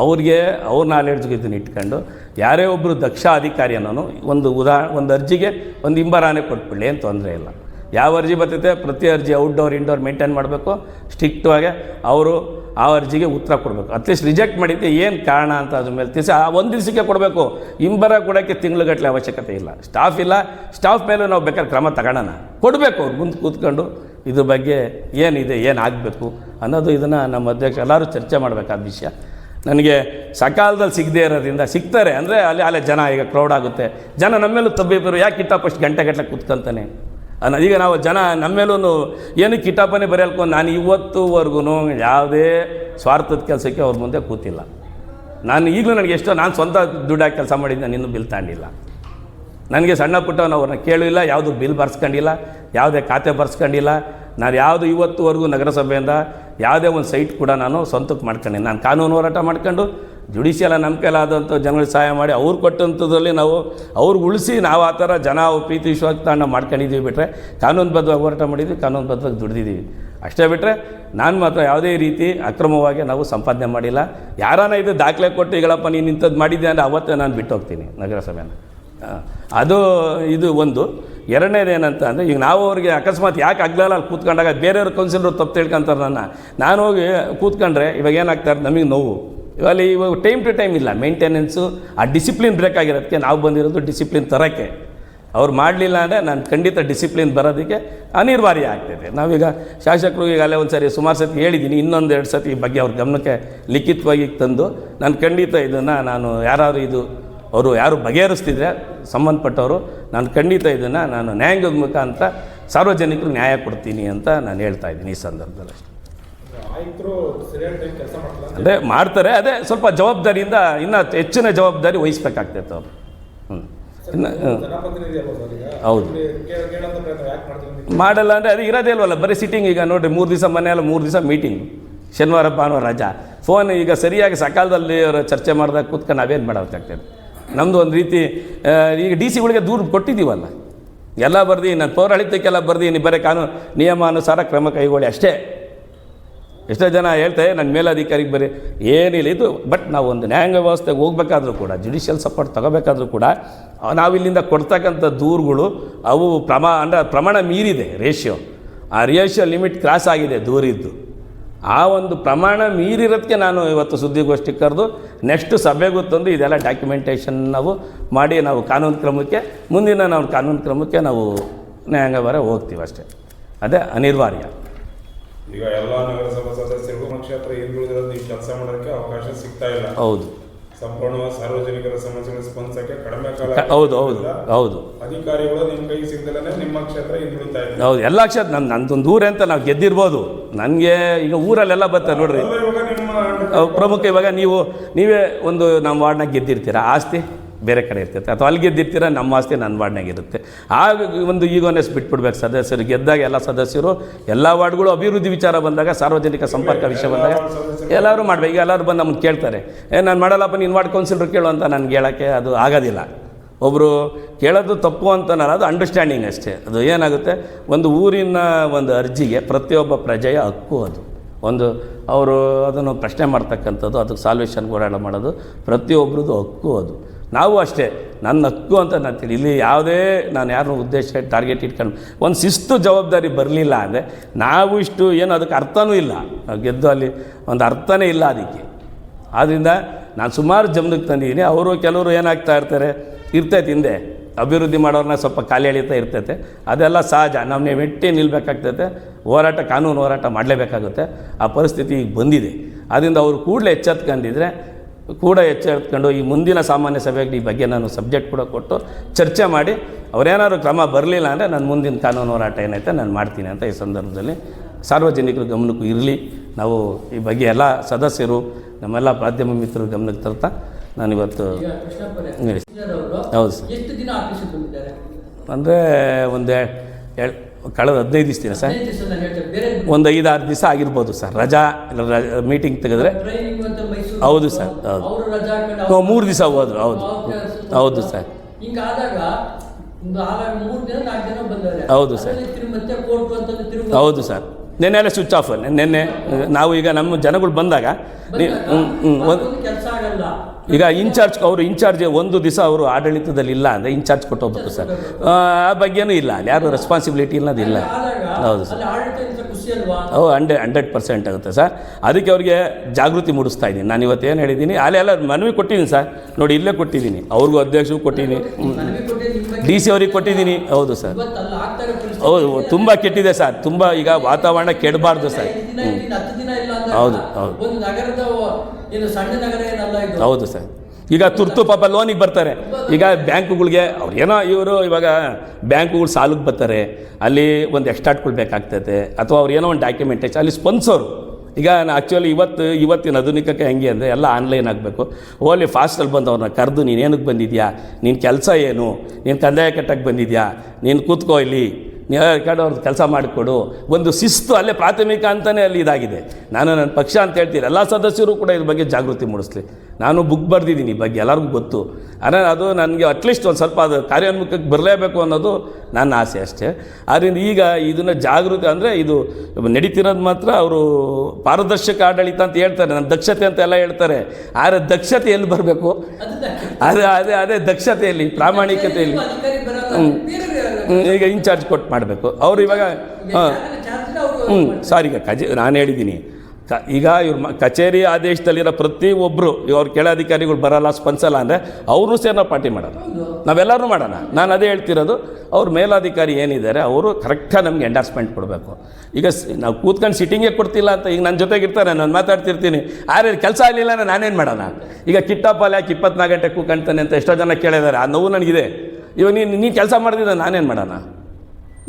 ಅವ್ರಿಗೆ ಅವ್ರ ನಾಲೆಡ್ಜ್ಗೆ ಇದನ್ನು ಇಟ್ಕೊಂಡು ಯಾರೇ ಒಬ್ಬರು ದಕ್ಷ ಅಧಿಕಾರಿ ಅನ್ನೋನು ಒಂದು ಉದಾ, ಒಂದು ಅರ್ಜಿಗೆ ಒಂದು ಇಂಬರಾನೆ ಕೊಟ್ಬಿಡಲಿ, ಏನು ತೊಂದರೆ ಇಲ್ಲ. ಯಾವ ಅರ್ಜಿ ಬರ್ತೈತೆ, ಪ್ರತಿ ಅರ್ಜಿ ಔಟ್ಡೋರ್ ಇಂಡೋರ್ ಮೇಂಟೈನ್ ಮಾಡಬೇಕು ಸ್ಟ್ರಿಕ್ಟಾಗಿ ಅವರು ಆ ಅರ್ಜಿಗೆ ಉತ್ತರ ಕೊಡಬೇಕು. ಅಟ್ಲೀಸ್ಟ್ ರಿಜೆಕ್ಟ್ ಮಾಡಿದ್ದೆ ಏನು ಕಾರಣ ಅಂತ ಅದ್ರ ಮೇಲೆ ತಿಳಿಸಿ, ಆ ಒಂದು ದಿವಸಕ್ಕೆ ಕೊಡಬೇಕು. ಇಂಬರ ಕೊಡೋಕ್ಕೆ ತಿಂಗಳುಗಟ್ಟಲೆ ಅವಶ್ಯಕತೆ ಇಲ್ಲ. ಸ್ಟಾಫ್ ಇಲ್ಲ ಸ್ಟಾಫ್ ಮೇಲೆ ನಾವು ಬೇಕಾದ್ರೆ ಕ್ರಮ ತಗೊಳ್ಳೋಣ ಕೊಡಬೇಕು ಅವ್ರು ಮುಂದೆ ಕೂತ್ಕೊಂಡು, ಇದ್ರ ಬಗ್ಗೆ ಏನಿದೆ ಏನಾಗಬೇಕು ಅನ್ನೋದು ಇದನ್ನು ನಮ್ಮ ಅಧ್ಯಕ್ಷ ಎಲ್ಲರೂ ಚರ್ಚೆ ಮಾಡಬೇಕಾದ ವಿಷಯ. ನನಗೆ ಸಕಾಲದಲ್ಲಿ ಸಿಗದೇ ಇರೋದ್ರಿಂದ ಸಿಗ್ತಾರೆ. ಅಂದರೆ ಅಲ್ಲಿ, ಅಲ್ಲೇ ಜನ ಈಗ ಕ್ರೌಡ್ ಆಗುತ್ತೆ. ಜನ ನಮ್ಮೇಲೂ ತಬ್ಬಿಬ್ಬರು ಯಾಕೆ ಕಿಟ್ಟಪ್ಪ ಅಷ್ಟು ಗಂಟೆ ಗಟ್ಟಲೆ ಕೂತ್ಕೊಂತಾನೆ? ಅನ್ನ ಈಗ ನಾವು ಜನ ನಮ್ಮೇಲೂ ಏನು ಕಿಟ್ಟಪ್ಪನೇ ಬರೆಯಲ್ಕೊಂಡು ನಾನು ಇವತ್ತುವರೆಗೂ ಯಾವುದೇ ಸ್ವಾರ್ಥದ ಕೆಲಸಕ್ಕೆ ಅವ್ರ ಮುಂದೆ ಕೂತಿಲ್ಲ. ನಾನು ಈಗಲೂ ನನಗೆ ಎಷ್ಟೋ, ನಾನು ಸ್ವಂತ ದುಡ್ಡಾಗಿ ಕೆಲಸ ಮಾಡಿದ್ದು ನಾನು ಇನ್ನೂ ಬಿಲ್ ತಗೊಂಡಿಲ್ಲ ನನಗೆ ಸಣ್ಣ ಪುಟ್ಟವನು ಅವ್ರನ್ನ ಕೇಳಿಲ್ಲ, ಯಾವುದು ಬಿಲ್ ಬರ್ಸ್ಕೊಂಡಿಲ್ಲ, ಯಾವುದೇ ಖಾತೆ ಬರ್ಸ್ಕೊಂಡಿಲ್ಲ. ನಾನು ಯಾವುದು ಇವತ್ತುವರೆಗೂ ನಗರಸಭೆಯಿಂದ ಯಾವುದೇ ಒಂದು ಸೈಟ್ ಕೂಡ ನಾನು ಸ್ವಂತಕ್ಕೆ ಮಾಡ್ಕೊಂಡಿನಿ ನಾನು ಕಾನೂನು ಹೋರಾಟ ಮಾಡ್ಕೊಂಡು ಜುಡಿಷಿಯಲ್ ನಮ್ಮ ಕೈಲಾದಂಥ ಜನಗಳಿಗೆ ಸಹಾಯ ಮಾಡಿ ಅವ್ರು ಕೊಟ್ಟಂಥದ್ರಲ್ಲಿ ನಾವು ಅವ್ರಿಗೆ ಉಳಿಸಿ ನಾವು ಆ ಥರ ಜನ ಪ್ರೀತಿ ವಿಶ್ವಾಸ ತಾಂಡ ಮಾಡ್ಕೊಂಡಿದ್ದೀವಿ ಬಿಟ್ಟರೆ ಕಾನೂನುಬದ್ಧವಾಗಿ ಹೋರಾಟ ಮಾಡಿದ್ವಿ ಕಾನೂನುಬದ್ಧವಾಗಿ ದುಡ್ದಿದ್ದೀವಿ. ಅಷ್ಟೇ ಬಿಟ್ಟರೆ ನಾನು ಮಾತ್ರ ಯಾವುದೇ ರೀತಿ ಅಕ್ರಮವಾಗಿ ನಾವು ಸಂಪಾದನೆ ಮಾಡಿಲ್ಲ. ಯಾರಾನ ಇದು ದಾಖಲೆ ಕೊಟ್ಟು ಈಗಳಪ್ಪ ನೀನು ಇಂಥದ್ದು ಮಾಡಿದ್ದೆ ಅಂದರೆ ಅವತ್ತೇ ನಾನು ಬಿಟ್ಟು ಹೋಗ್ತೀನಿ ನಗರಸಭೆನ ಅದು, ಇದು ಒಂದು. ಎರಡನೇದು ಏನಂತ ಅಂದರೆ, ಈಗ ನಾವು ಅವ್ರಿಗೆ ಅಕಸ್ಮಾತ್ ಯಾಕೆ ಆಗ್ಲಲ್ಲ ಅಲ್ಲಿ ಕೂತ್ಕೊಂಡಾಗ ಬೇರೆಯವ್ರ ಕೌನ್ಸಿಲರು ತಪ್ಪು ತಿಳ್ಕೊಂತಾರೆ ನನ್ನ? ನಾನು ಹೋಗಿ ಕೂತ್ಕೊಂಡ್ರೆ ಇವಾಗ ಏನಾಗ್ತಾರೆ ನಮಗೆ ನೋವು. ಇವಾಗ ಇವಾಗ ಟೈಮ್ ಟು ಟೈಮ್ ಇಲ್ಲ. ಮೇಂಟೆನೆನ್ಸು ಆ ಡಿಸಿಪ್ಲಿನ್ ಬ್ರೇಕ್ ಆಗಿರೋದಕ್ಕೆ ನಾವು ಬಂದಿರೋದು ಡಿಸಿಪ್ಲಿನ್ ತರೋಕ್ಕೆ. ಅವ್ರು ಮಾಡಲಿಲ್ಲ ಅಂದರೆ ನಾನು ಖಂಡಿತ ಡಿಸಿಪ್ಲಿನ್ ಬರೋದಕ್ಕೆ ಅನಿವಾರ್ಯ ಆಗ್ತದೆ. ನಾವೀಗ ಶಾಸಕರು ಈಗ ಅಲ್ಲೇ ಒಂದು ಸಾರಿ ಸುಮಾರು ಸತಿ ಹೇಳಿದ್ದೀನಿ ಇನ್ನೊಂದು ಎರಡು ಸತಿ ಈ ಬಗ್ಗೆ ಅವ್ರ ಗಮನಕ್ಕೆ ಲಿಖಿತವಾಗಿ ತಂದು, ನಾನು ಖಂಡಿತ ಇದನ್ನು ನಾನು ಯಾರಾದ್ರು ಇದು, ಅವರು ಯಾರು ಬಗೆಹರಿಸ್ತಿದ್ರೆ ಸಂಬಂಧಪಟ್ಟವರು ನಾನು ಖಂಡಿತ ಇದನ್ನು ನಾನು ನ್ಯಾಯಾಂಗದ ಮುಖಾಂತರ ಸಾರ್ವಜನಿಕರು ನ್ಯಾಯ ಕೊಡ್ತೀನಿ ಅಂತ ನಾನು ಹೇಳ್ತಾ ಇದ್ದೀನಿ ಈ ಸಂದರ್ಭದಲ್ಲಿ ಅಂದರೆ ಮಾಡ್ತಾರೆ ಅದೇ ಸ್ವಲ್ಪ ಜವಾಬ್ದಾರಿಯಿಂದ ಇನ್ನೂ ಹೆಚ್ಚಿನ ಜವಾಬ್ದಾರಿ ವಹಿಸ್ಬೇಕಾಗ್ತೈತೆ ಅವರು. ಹ್ಞೂ ಇನ್ನು ಹೌದು. ಮಾಡಲ್ಲ ಅಂದರೆ ಅದು ಇರೋದೇ ಇಲ್ವಲ್ಲ ಬರೀ ಸಿಟ್ಟಿಂಗ್ ಈಗ ನೋಡಿರಿ ಮೂರು ದಿವಸ ಮನೆಯಲ್ಲ ಮೂರು ದಿವಸ ಮೀಟಿಂಗ್ ಶನಿವಾರ ಭಾನುವಾರ ರಜಾ. ಫೋನ್ ಈಗ ಸರಿಯಾಗಿ ಸಕಾಲದಲ್ಲಿ ಅವರು ಚರ್ಚೆ ಮಾಡಿದಾಗ ಕೂತ್ಕೊಂಡು ನಾವೇನು ಮಾಡೋಕ್ಕಾಗ್ತದೆ ನಮ್ಮದು ಒಂದು ರೀತಿ ಈಗ ಡಿ ಸಿಗಳಿಗೆ ದೂರು ಕೊಟ್ಟಿದ್ದೀವಲ್ಲ. ಎಲ್ಲ ಬರ್ದು, ನಾನು ಬರ್ದು ನೀವು ಬರೀ ಕಾನೂನು, ನಿಯಮಾನುಸಾರ ಕ್ರಮ ಕೈಗೊಳ್ಳಿ ಅಷ್ಟೇ. ಎಷ್ಟೋ ಜನ ಹೇಳ್ತಾರೆ ನನ್ನ ಮೇಲಧಿಕಾರಿಗೆ ಬರೀ, ಏನಿಲ್ಲ, ಇದು, ಬಟ್ ನಾವು ಒಂದು ನ್ಯಾಯಾಂಗ ವ್ಯವಸ್ಥೆಗೆ ಹೋಗ್ಬೇಕಾದ್ರೂ ಕೂಡ ಜುಡಿಷಿಯಲ್ ಸಪೋರ್ಟ್ ತಗೋಬೇಕಾದ್ರೂ ಕೂಡ ನಾವಿಲ್ಲಿಂದ ಕೊಡ್ತಕ್ಕಂಥ ದೂರುಗಳು, ಅವು ಪ್ರಮಾ, ಅಂದರೆ ಪ್ರಮಾಣ ಮೀರಿದೆ ರೇಷಿಯೋ ಆ ರೇಷಿಯೋ ಲಿಮಿಟ್ ಕ್ರಾಸ್ ಆಗಿದೆ ದೂರಿದ್ದು. ಆ ಒಂದು ಪ್ರಮಾಣ ಮೀರಿರೋದಕ್ಕೆ ನಾನು ಇವತ್ತು ಸುದ್ದಿಗೋಷ್ಠಿ ಕರೆದು ನೆಕ್ಸ್ಟ್ ಸಭೆಗೂ ತಂದು ಇದೆಲ್ಲ ಡಾಕ್ಯುಮೆಂಟೇಷನ್ ನಾವು ಮಾಡಿ ನಾವು ಕಾನೂನು ಕ್ರಮಕ್ಕೆ ಮುಂದಿನ ನಾವು ಕಾನೂನು ಕ್ರಮಕ್ಕೆ ನಾವು ನ್ಯಾಯಾಂಗ ಬರ ಹೋಗ್ತೀವಿ ಅಷ್ಟೇ. ಅದೇ ಅನಿವಾರ್ಯ. ಈಗ ಎಲ್ಲ ನಗರಸಭಾ ಸದಸ್ಯರಿಗೂ ಕ್ಷೇತ್ರ ಹಿಂದುಳಿದಿರೋದು ಕೆಲಸ ಮಾಡೋಕ್ಕೆ ಅವಕಾಶ ಸಿಗ್ತಾ ಇಲ್ಲ. ಹೌದು. ಸಂಪೂರ್ಣವಾಗಿ ಸಾರ್ವಜನಿಕರ ಸಮಸ್ಯೆಗಳ ಸ್ಪಂದಿಸಕ್ಕೆ ಕಡಿಮೆ ಕಾಲ ಹೌದು ಹೌದು ಹೌದು. ಅಧಿಕಾರಿಗಳು ನಿಮ್ಮ ಕೈ ಸಿಗದಲ್ಲೇ ನಿಮ್ಮ ಕ್ಷೇತ್ರ ಹಿಂದುಳಿತಾ ಇದೆ. ಹೌದು ಎಲ್ಲ ಕ್ಷೇತ್ರ ನನ್ನ ನಂದೊಂದು ಊರೇ ಅಂತ ನಾವು ಗೆದ್ದಿರ್ಬೋದು. ನನಗೆ ಈಗ ಊರಲ್ಲೆಲ್ಲ ಬರ್ತಾರೆ ನೋಡ್ರಿ. ಪ್ರಮುಖ ಇವಾಗ ನೀವು ನೀವೇ ಒಂದು ನಮ್ಮ ವಾರ್ಡ್ನಾಗ ಗೆದ್ದಿರ್ತೀರಾ? ಆಸ್ತಿ? ಬೇರೆ ಕಡೆ ಇರ್ತೈತೆ. ಅಥವಾ ಅಲ್ಲಿ ಗೆದ್ದಿರ್ತೀರ, ನಮ್ಮ ಆಸ್ತಿ ನನ್ನ ವಾರ್ಡ್ನಾಗಿರುತ್ತೆ ಆ ಒಂದು ಈಗೋನೆಸ್ ಬಿಟ್ಬಿಡ್ಬೇಕು ಸದಸ್ಯರು. ಗೆದ್ದಾಗ ಎಲ್ಲ ಸದಸ್ಯರು, ಎಲ್ಲ ವಾರ್ಡ್ಗಳು ಅಭಿವೃದ್ಧಿ ವಿಚಾರ ಬಂದಾಗ, ಸಾರ್ವಜನಿಕ ಸಂಪರ್ಕ ವಿಷಯ ಬಂದಾಗ ಎಲ್ಲರೂ ಮಾಡಬೇಕು. ಈಗ ಎಲ್ಲರೂ ಬಂದು ನಮ್ಗೆ ಕೇಳ್ತಾರೆ. ಏ, ನಾನು ಮಾಡಲ್ಲಪ್ಪ, ನೀನು ವಾರ್ಡ್ ಕೌನ್ಸಿಲರ್ ಕೇಳು ಅಂತ ನನಗೆ ಹೇಳೋಕ್ಕೆ ಅದು ಆಗೋದಿಲ್ಲ. ಒಬ್ಬರು ಕೇಳೋದು ತಪ್ಪು ಅಂತನಲ್ಲ, ಅದು ಅಂಡರ್ಸ್ಟ್ಯಾಂಡಿಂಗ್ ಅಷ್ಟೇ. ಅದು ಏನಾಗುತ್ತೆ? ಒಂದು ಊರಿನ ಒಂದು ಅರ್ಜಿಗೆ ಪ್ರತಿಯೊಬ್ಬ ಪ್ರಜೆಯ ಹಕ್ಕು ಅದು. ಒಂದು ಅವರು ಅದನ್ನು ಪ್ರಶ್ನೆ ಮಾಡ್ತಕ್ಕಂಥದ್ದು, ಅದಕ್ಕೆ ಸಾಲ್ವೇಷನ್ ಹೋರಾಟ ಮಾಡೋದು ಪ್ರತಿಯೊಬ್ಬರದ್ದು ಹಕ್ಕು ಅದು. ನಾವು ಅಷ್ಟೇ. ನನ್ನ ಹಕ್ಕು ಅಂತ ನಾನು ತಿಳಿ ಇಲ್ಲಿ ಯಾವುದೇ ನಾನು ಯಾರನ್ನೂ ಉದ್ದೇಶ ಟಾರ್ಗೆಟ್ ಇಟ್ಕೊಂಡು ಒಂದು ಶಿಸ್ತು ಜವಾಬ್ದಾರಿ ಬರಲಿಲ್ಲ ಅಂದರೆ ನಾವು ಇಷ್ಟು ಏನು ಅದಕ್ಕೆ ಅರ್ಥನೂ ಇಲ್ಲ. ಗೆದ್ದು ಅಲ್ಲಿ ಒಂದು ಅರ್ಥನೇ ಇಲ್ಲ ಅದಕ್ಕೆ. ಆದ್ದರಿಂದ ನಾನು ಸುಮಾರು ಜಮ್ನಕ್ಕೆ ತಂದಿದ್ದೀನಿ. ಅವರು ಕೆಲವರು ಏನಾಗ್ತಾ ಇರ್ತಾರೆ, ಇರ್ತೈತೆ ಹಿಂದೆ. ಅಭಿವೃದ್ಧಿ ಮಾಡೋರನ್ನ ಸ್ವಲ್ಪ ಖಾಲಿ ಎಳಿತಾ ಇರ್ತೈತೆ. ಅದೆಲ್ಲ ಸಹಜ. ನೀವು ಮೆಟ್ಟಿ ನಿಲ್ಲಬೇಕಾಗ್ತೈತೆ ಹೋರಾಟ, ಕಾನೂನು ಹೋರಾಟ ಮಾಡಲೇಬೇಕಾಗುತ್ತೆ. ಆ ಪರಿಸ್ಥಿತಿ ಈಗ ಬಂದಿದೆ. ಅದರಿಂದ ಅವರು ಕೂಡಲೇ ಎಚ್ಚೆತ್ಕೊಂಡಿದ್ರೆ ಕೂಡ ಎಚ್ಚೆತ್ಕೊಂಡು ಈ ಮುಂದಿನ ಸಾಮಾನ್ಯ ಸಭೆಗೆ ಈ ಬಗ್ಗೆ ನಾನು ಸಬ್ಜೆಕ್ಟ್ ಕೂಡ ಕೊಟ್ಟು ಚರ್ಚೆ ಮಾಡಿ ಅವರೇನಾದ್ರು ಕ್ರಮ ಬರಲಿಲ್ಲ ಅಂದರೆ ನಾನು ಮುಂದಿನ ಕಾನೂನು ಹೋರಾಟ ಏನೈತೆ ನಾನು ಮಾಡ್ತೀನಿ ಅಂತ ಈ ಸಂದರ್ಭದಲ್ಲಿ ಸಾರ್ವಜನಿಕರ ಗಮನಕ್ಕೂ ಇರಲಿ. ನಾವು ಈ ಬಗ್ಗೆ ಎಲ್ಲ ಸದಸ್ಯರು ನಮ್ಮೆಲ್ಲ ಮಾಧ್ಯಮ ಮಿತ್ರರು ಗಮನಕ್ಕೆ ತರ್ತಾ ನಾನಿವತ್ತು ಹೇಳಿ. ಅವರು ಹೌದು ಸರ್. ದಿನ ಅಂದರೆ ಒಂದು ಕಳೆದ ಹದಿನೈದು ದಿವಸ ಸರ್. ನಾನು ಹೇಳ್ತೇನೆ ಬೇರೆ ಒಂದು ಐದಾರು ದಿವಸ ಆಗಿರ್ಬೋದು ಸರ್. ರಜಾ ಮೀಟಿಂಗ್ ತೆಗೆದ್ರೆ ಹೌದು ಸರ್, ಹೌದು. ಮೂರು ದಿವಸ ಹೋದ್ರು ಹೌದು. ಹೌದು ಸರ್. ಹೌದು ಸರ್. ಹೌದು ಸರ್. ನೆನ್ನೆಲ್ಲ ಸ್ವಿಚ್ ಆಫ್ ನಿನ್ನೆ ನಾವು ಈಗ ನಮ್ಮ ಜನಗಳು ಬಂದಾಗ ಒಂದು ಈಗ ಇನ್ಚಾರ್ಜ್ ಅವರು ಇನ್ಚಾರ್ಜ್ ಒಂದು ದಿವಸ ಅವರು ಆಡಳಿತದಲ್ಲಿ ಇಲ್ಲ ಅಂದರೆ ಇನ್ಚಾರ್ಜ್ ಕೊಟ್ಟೋಗ್ಬೇಕು ಸರ್. ಆ ಬಗ್ಗೆನೂ ಇಲ್ಲ. ಅಲ್ಲಿ ಯಾರು ರೆಸ್ಪಾನ್ಸಿಬಿಲಿಟಿ ಇಲ್ಲದ ಇಲ್ಲ. ಹೌದು ಸರ್. ಓ ಅವು ಹಂಡ್ರೆಡ್ ಹಂಡ್ರೆಡ್ ಪರ್ಸೆಂಟ್ ಆಗುತ್ತೆ ಸರ್. ಅದಕ್ಕೆ ಅವರಿಗೆ ಜಾಗೃತಿ ಮೂಡಿಸ್ತಾ ಇದ್ದೀನಿ. ನಾನು ಇವತ್ತು ಏನು ಹೇಳಿದ್ದೀನಿ? ಅಲ್ಲೆಲ್ಲ ಮನವಿ ಕೊಟ್ಟಿದ್ದೀನಿ ಸರ್. ನೋಡಿ ಇಲ್ಲೇ ಕೊಟ್ಟಿದ್ದೀನಿ. ಅವ್ರಿಗೂ ಅಧ್ಯಕ್ಷರು ಕೊಟ್ಟಿದ್ದೀನಿ. ಡಿ ಸಿ ಅವ್ರಿಗೆ ಕೊಟ್ಟಿದ್ದೀನಿ. ಹೌದು ಸರ್. ಹೌದು ತುಂಬ ಕೆಟ್ಟಿದೆ ಸರ್. ತುಂಬ ಈಗ ವಾತಾವರಣ ಕೆಡಬಾರ್ದು ಸರ್. ಹೌದು, ಹೌದು. ಹೌದು ಸರ್. ಈಗ ತುರ್ತು ಪಾಪ ಲೋನಿಗೆ ಬರ್ತಾರೆ. ಈಗ ಬ್ಯಾಂಕುಗಳಿಗೆ ಅವ್ರು ಏನೋ ಇವರು ಇವಾಗ ಬ್ಯಾಂಕುಗಳು ಸಾಲಕ್ಕೆ ಬರ್ತಾರೆ. ಅಲ್ಲಿ ಒಂದು ಎಕ್ಸ್ಟಾಟ್ಗಳು ಬೇಕಾಗ್ತೈತೆ ಅಥವಾ ಅವ್ರು ಏನೋ ಒಂದು ಡಾಕ್ಯುಮೆಂಟೇಶನ್ ಅಲ್ಲಿ ಸ್ಪನ್ಸರು ಈಗ ಆ್ಯಕ್ಚುಲಿ ಇವತ್ತು, ಇವತ್ತಿನ ಆಧುನಿಕಕ್ಕೆ ಹೆಂಗೆ ಅಂದರೆ ಎಲ್ಲ ಆನ್ಲೈನ್ ಆಗಬೇಕು. ಓಲಿ ಫಾಸ್ಟಲ್ಲಿ ಬಂದು ಅವ್ರನ್ನ ಕರೆದು, ನೀನು ಏನಕ್ಕೆ ಬಂದಿದ್ಯಾ? ನಿನ್ನ ಕೆಲಸ ಏನು? ನೀನು ಕಂದಾಯ ಕಟ್ಟಕ್ಕೆ ಬಂದಿದ್ಯಾ? ನೀನು ಕೂತ್ಕೋ ಇಲ್ಲಿ. ಕಡೆ ಅವ್ರದ್ದು ಕೆಲಸ ಮಾಡಿಕೊಡು. ಒಂದು ಶಿಸ್ತು ಅಲ್ಲೇ ಪ್ರಾಥಮಿಕ ಅಂತಲೇ ಅಲ್ಲಿ ಇದಾಗಿದೆ. ನಾನು ನನ್ನ ಪಕ್ಷ ಅಂತ ಹೇಳ್ತೀನಿ. ಎಲ್ಲ ಸದಸ್ಯರು ಕೂಡ ಇದ್ರ ಬಗ್ಗೆ ಜಾಗೃತಿ ಮೂಡಿಸ್ಲಿ. ನಾನು ಬುಕ್ ಬರೆದಿದ್ದೀನಿ ಈ ಬಗ್ಗೆ ಎಲ್ಲರಿಗೂ ಗೊತ್ತು. ಆದರೆ ಅದು ನನಗೆ ಅಟ್ಲೀಸ್ಟ್ ಒಂದು ಸ್ವಲ್ಪ ಅದು ಕಾರ್ಯೋನ್ಮುಖಕ್ಕೆ ಬರಲೇಬೇಕು ಅನ್ನೋದು ನನ್ನ ಆಸೆ ಅಷ್ಟೇ. ಆದ್ದರಿಂದ ಈಗ ಇದನ್ನು ಜಾಗೃತಿ ಅಂದರೆ ಇದು ನಡೀತಿರೋದು ಮಾತ್ರ ಅವರು ಪಾರದರ್ಶಕ ಆಡಳಿತ ಅಂತ ಹೇಳ್ತಾರೆ. ನನ್ನ ದಕ್ಷತೆ ಅಂತ ಎಲ್ಲ ಹೇಳ್ತಾರೆ. ಆದರೆ ದಕ್ಷತೆ ಎಲ್ಲಿ ಬರಬೇಕು? ಅದೇ ಅದೇ ಅದೇ ದಕ್ಷತೆಯಲ್ಲಿ ಪ್ರಾಮಾಣಿಕತೆಯಲ್ಲಿ. ಈಗ ಇನ್ಚಾರ್ಜ್ ಕೊಟ್ಟು ಮಾಡಬೇಕು. ಅವರು ಇವಾಗ ಹಾಂ. ಹ್ಞೂ ಸಾರಿ ಈಗ ಕಜೆ ನಾನು ಹೇಳಿದ್ದೀನಿ ಕ ಈಗ ಇವ್ರ ಮ ಕಚೇರಿ ಆದೇಶದಲ್ಲಿರೋ ಪ್ರತಿಯೊಬ್ಬರು ಇವ್ರ ಕೆಳಾಧಿಕಾರಿಗಳು ಕೆಳ ಅಧಿಕಾರಿಗಳು ಬರಲ್ಲ ಸ್ಪಂದಿಸಲ್ಲ ಅಂದರೆ ಅವರು ಸೇರಿ ನಾವು ಪಾರ್ಟಿ ಮಾಡೋಣ ನಾವೆಲ್ಲರೂ ಮಾಡೋಣ. ನಾನು ಅದೇ ಹೇಳ್ತಿರೋದು ಅವ್ರ ಮೇಲಾಧಿಕಾರಿ ಏನಿದ್ದಾರೆ ಅವರು ಕರೆಕ್ಟಾಗಿ ನಮಗೆ ಎಂಡಾರ್ಸ್ಮೆಂಟ್ ಕೊಡಬೇಕು. ಈಗ ಸ್- ನಾವು ಕೂತ್ಕೊಂಡು ಸಿಟ್ಟಿಂಗೇ ಕೊಡ್ತಿಲ್ಲ ಅಂತ ಈಗ ನನ್ನ ಜೊತೆಗಿರ್ತಾರೆ ನಾನು ಮಾತಾಡ್ತಿರ್ತೀನಿ. ಆದ್ರೆ ಕೆಲಸ ಆಗಲಿಲ್ಲ ಅಂದರೆ ನಾನೇನು ಮಾಡೋಣ? ಈಗ ಕಿಟ್ಟಪ್ಪ ಯಾಕೆ ಇಪ್ಪತ್ನಾಲ್ಕು ಗಂಟೆ ಕೂತ್ಕೊಂತಾನೆ ಅಂತ ಎಷ್ಟೋ ಜನ ಕೇಳಿದ್ದಾರೆ. ಆ ನೋವು ನನಗಿದೆ. ಇವಾಗ ನೀನು ನೀನು ಕೆಲಸ ಮಾಡಿದ್ರೆ ನಾನೇನು ಮಾಡೋಣ?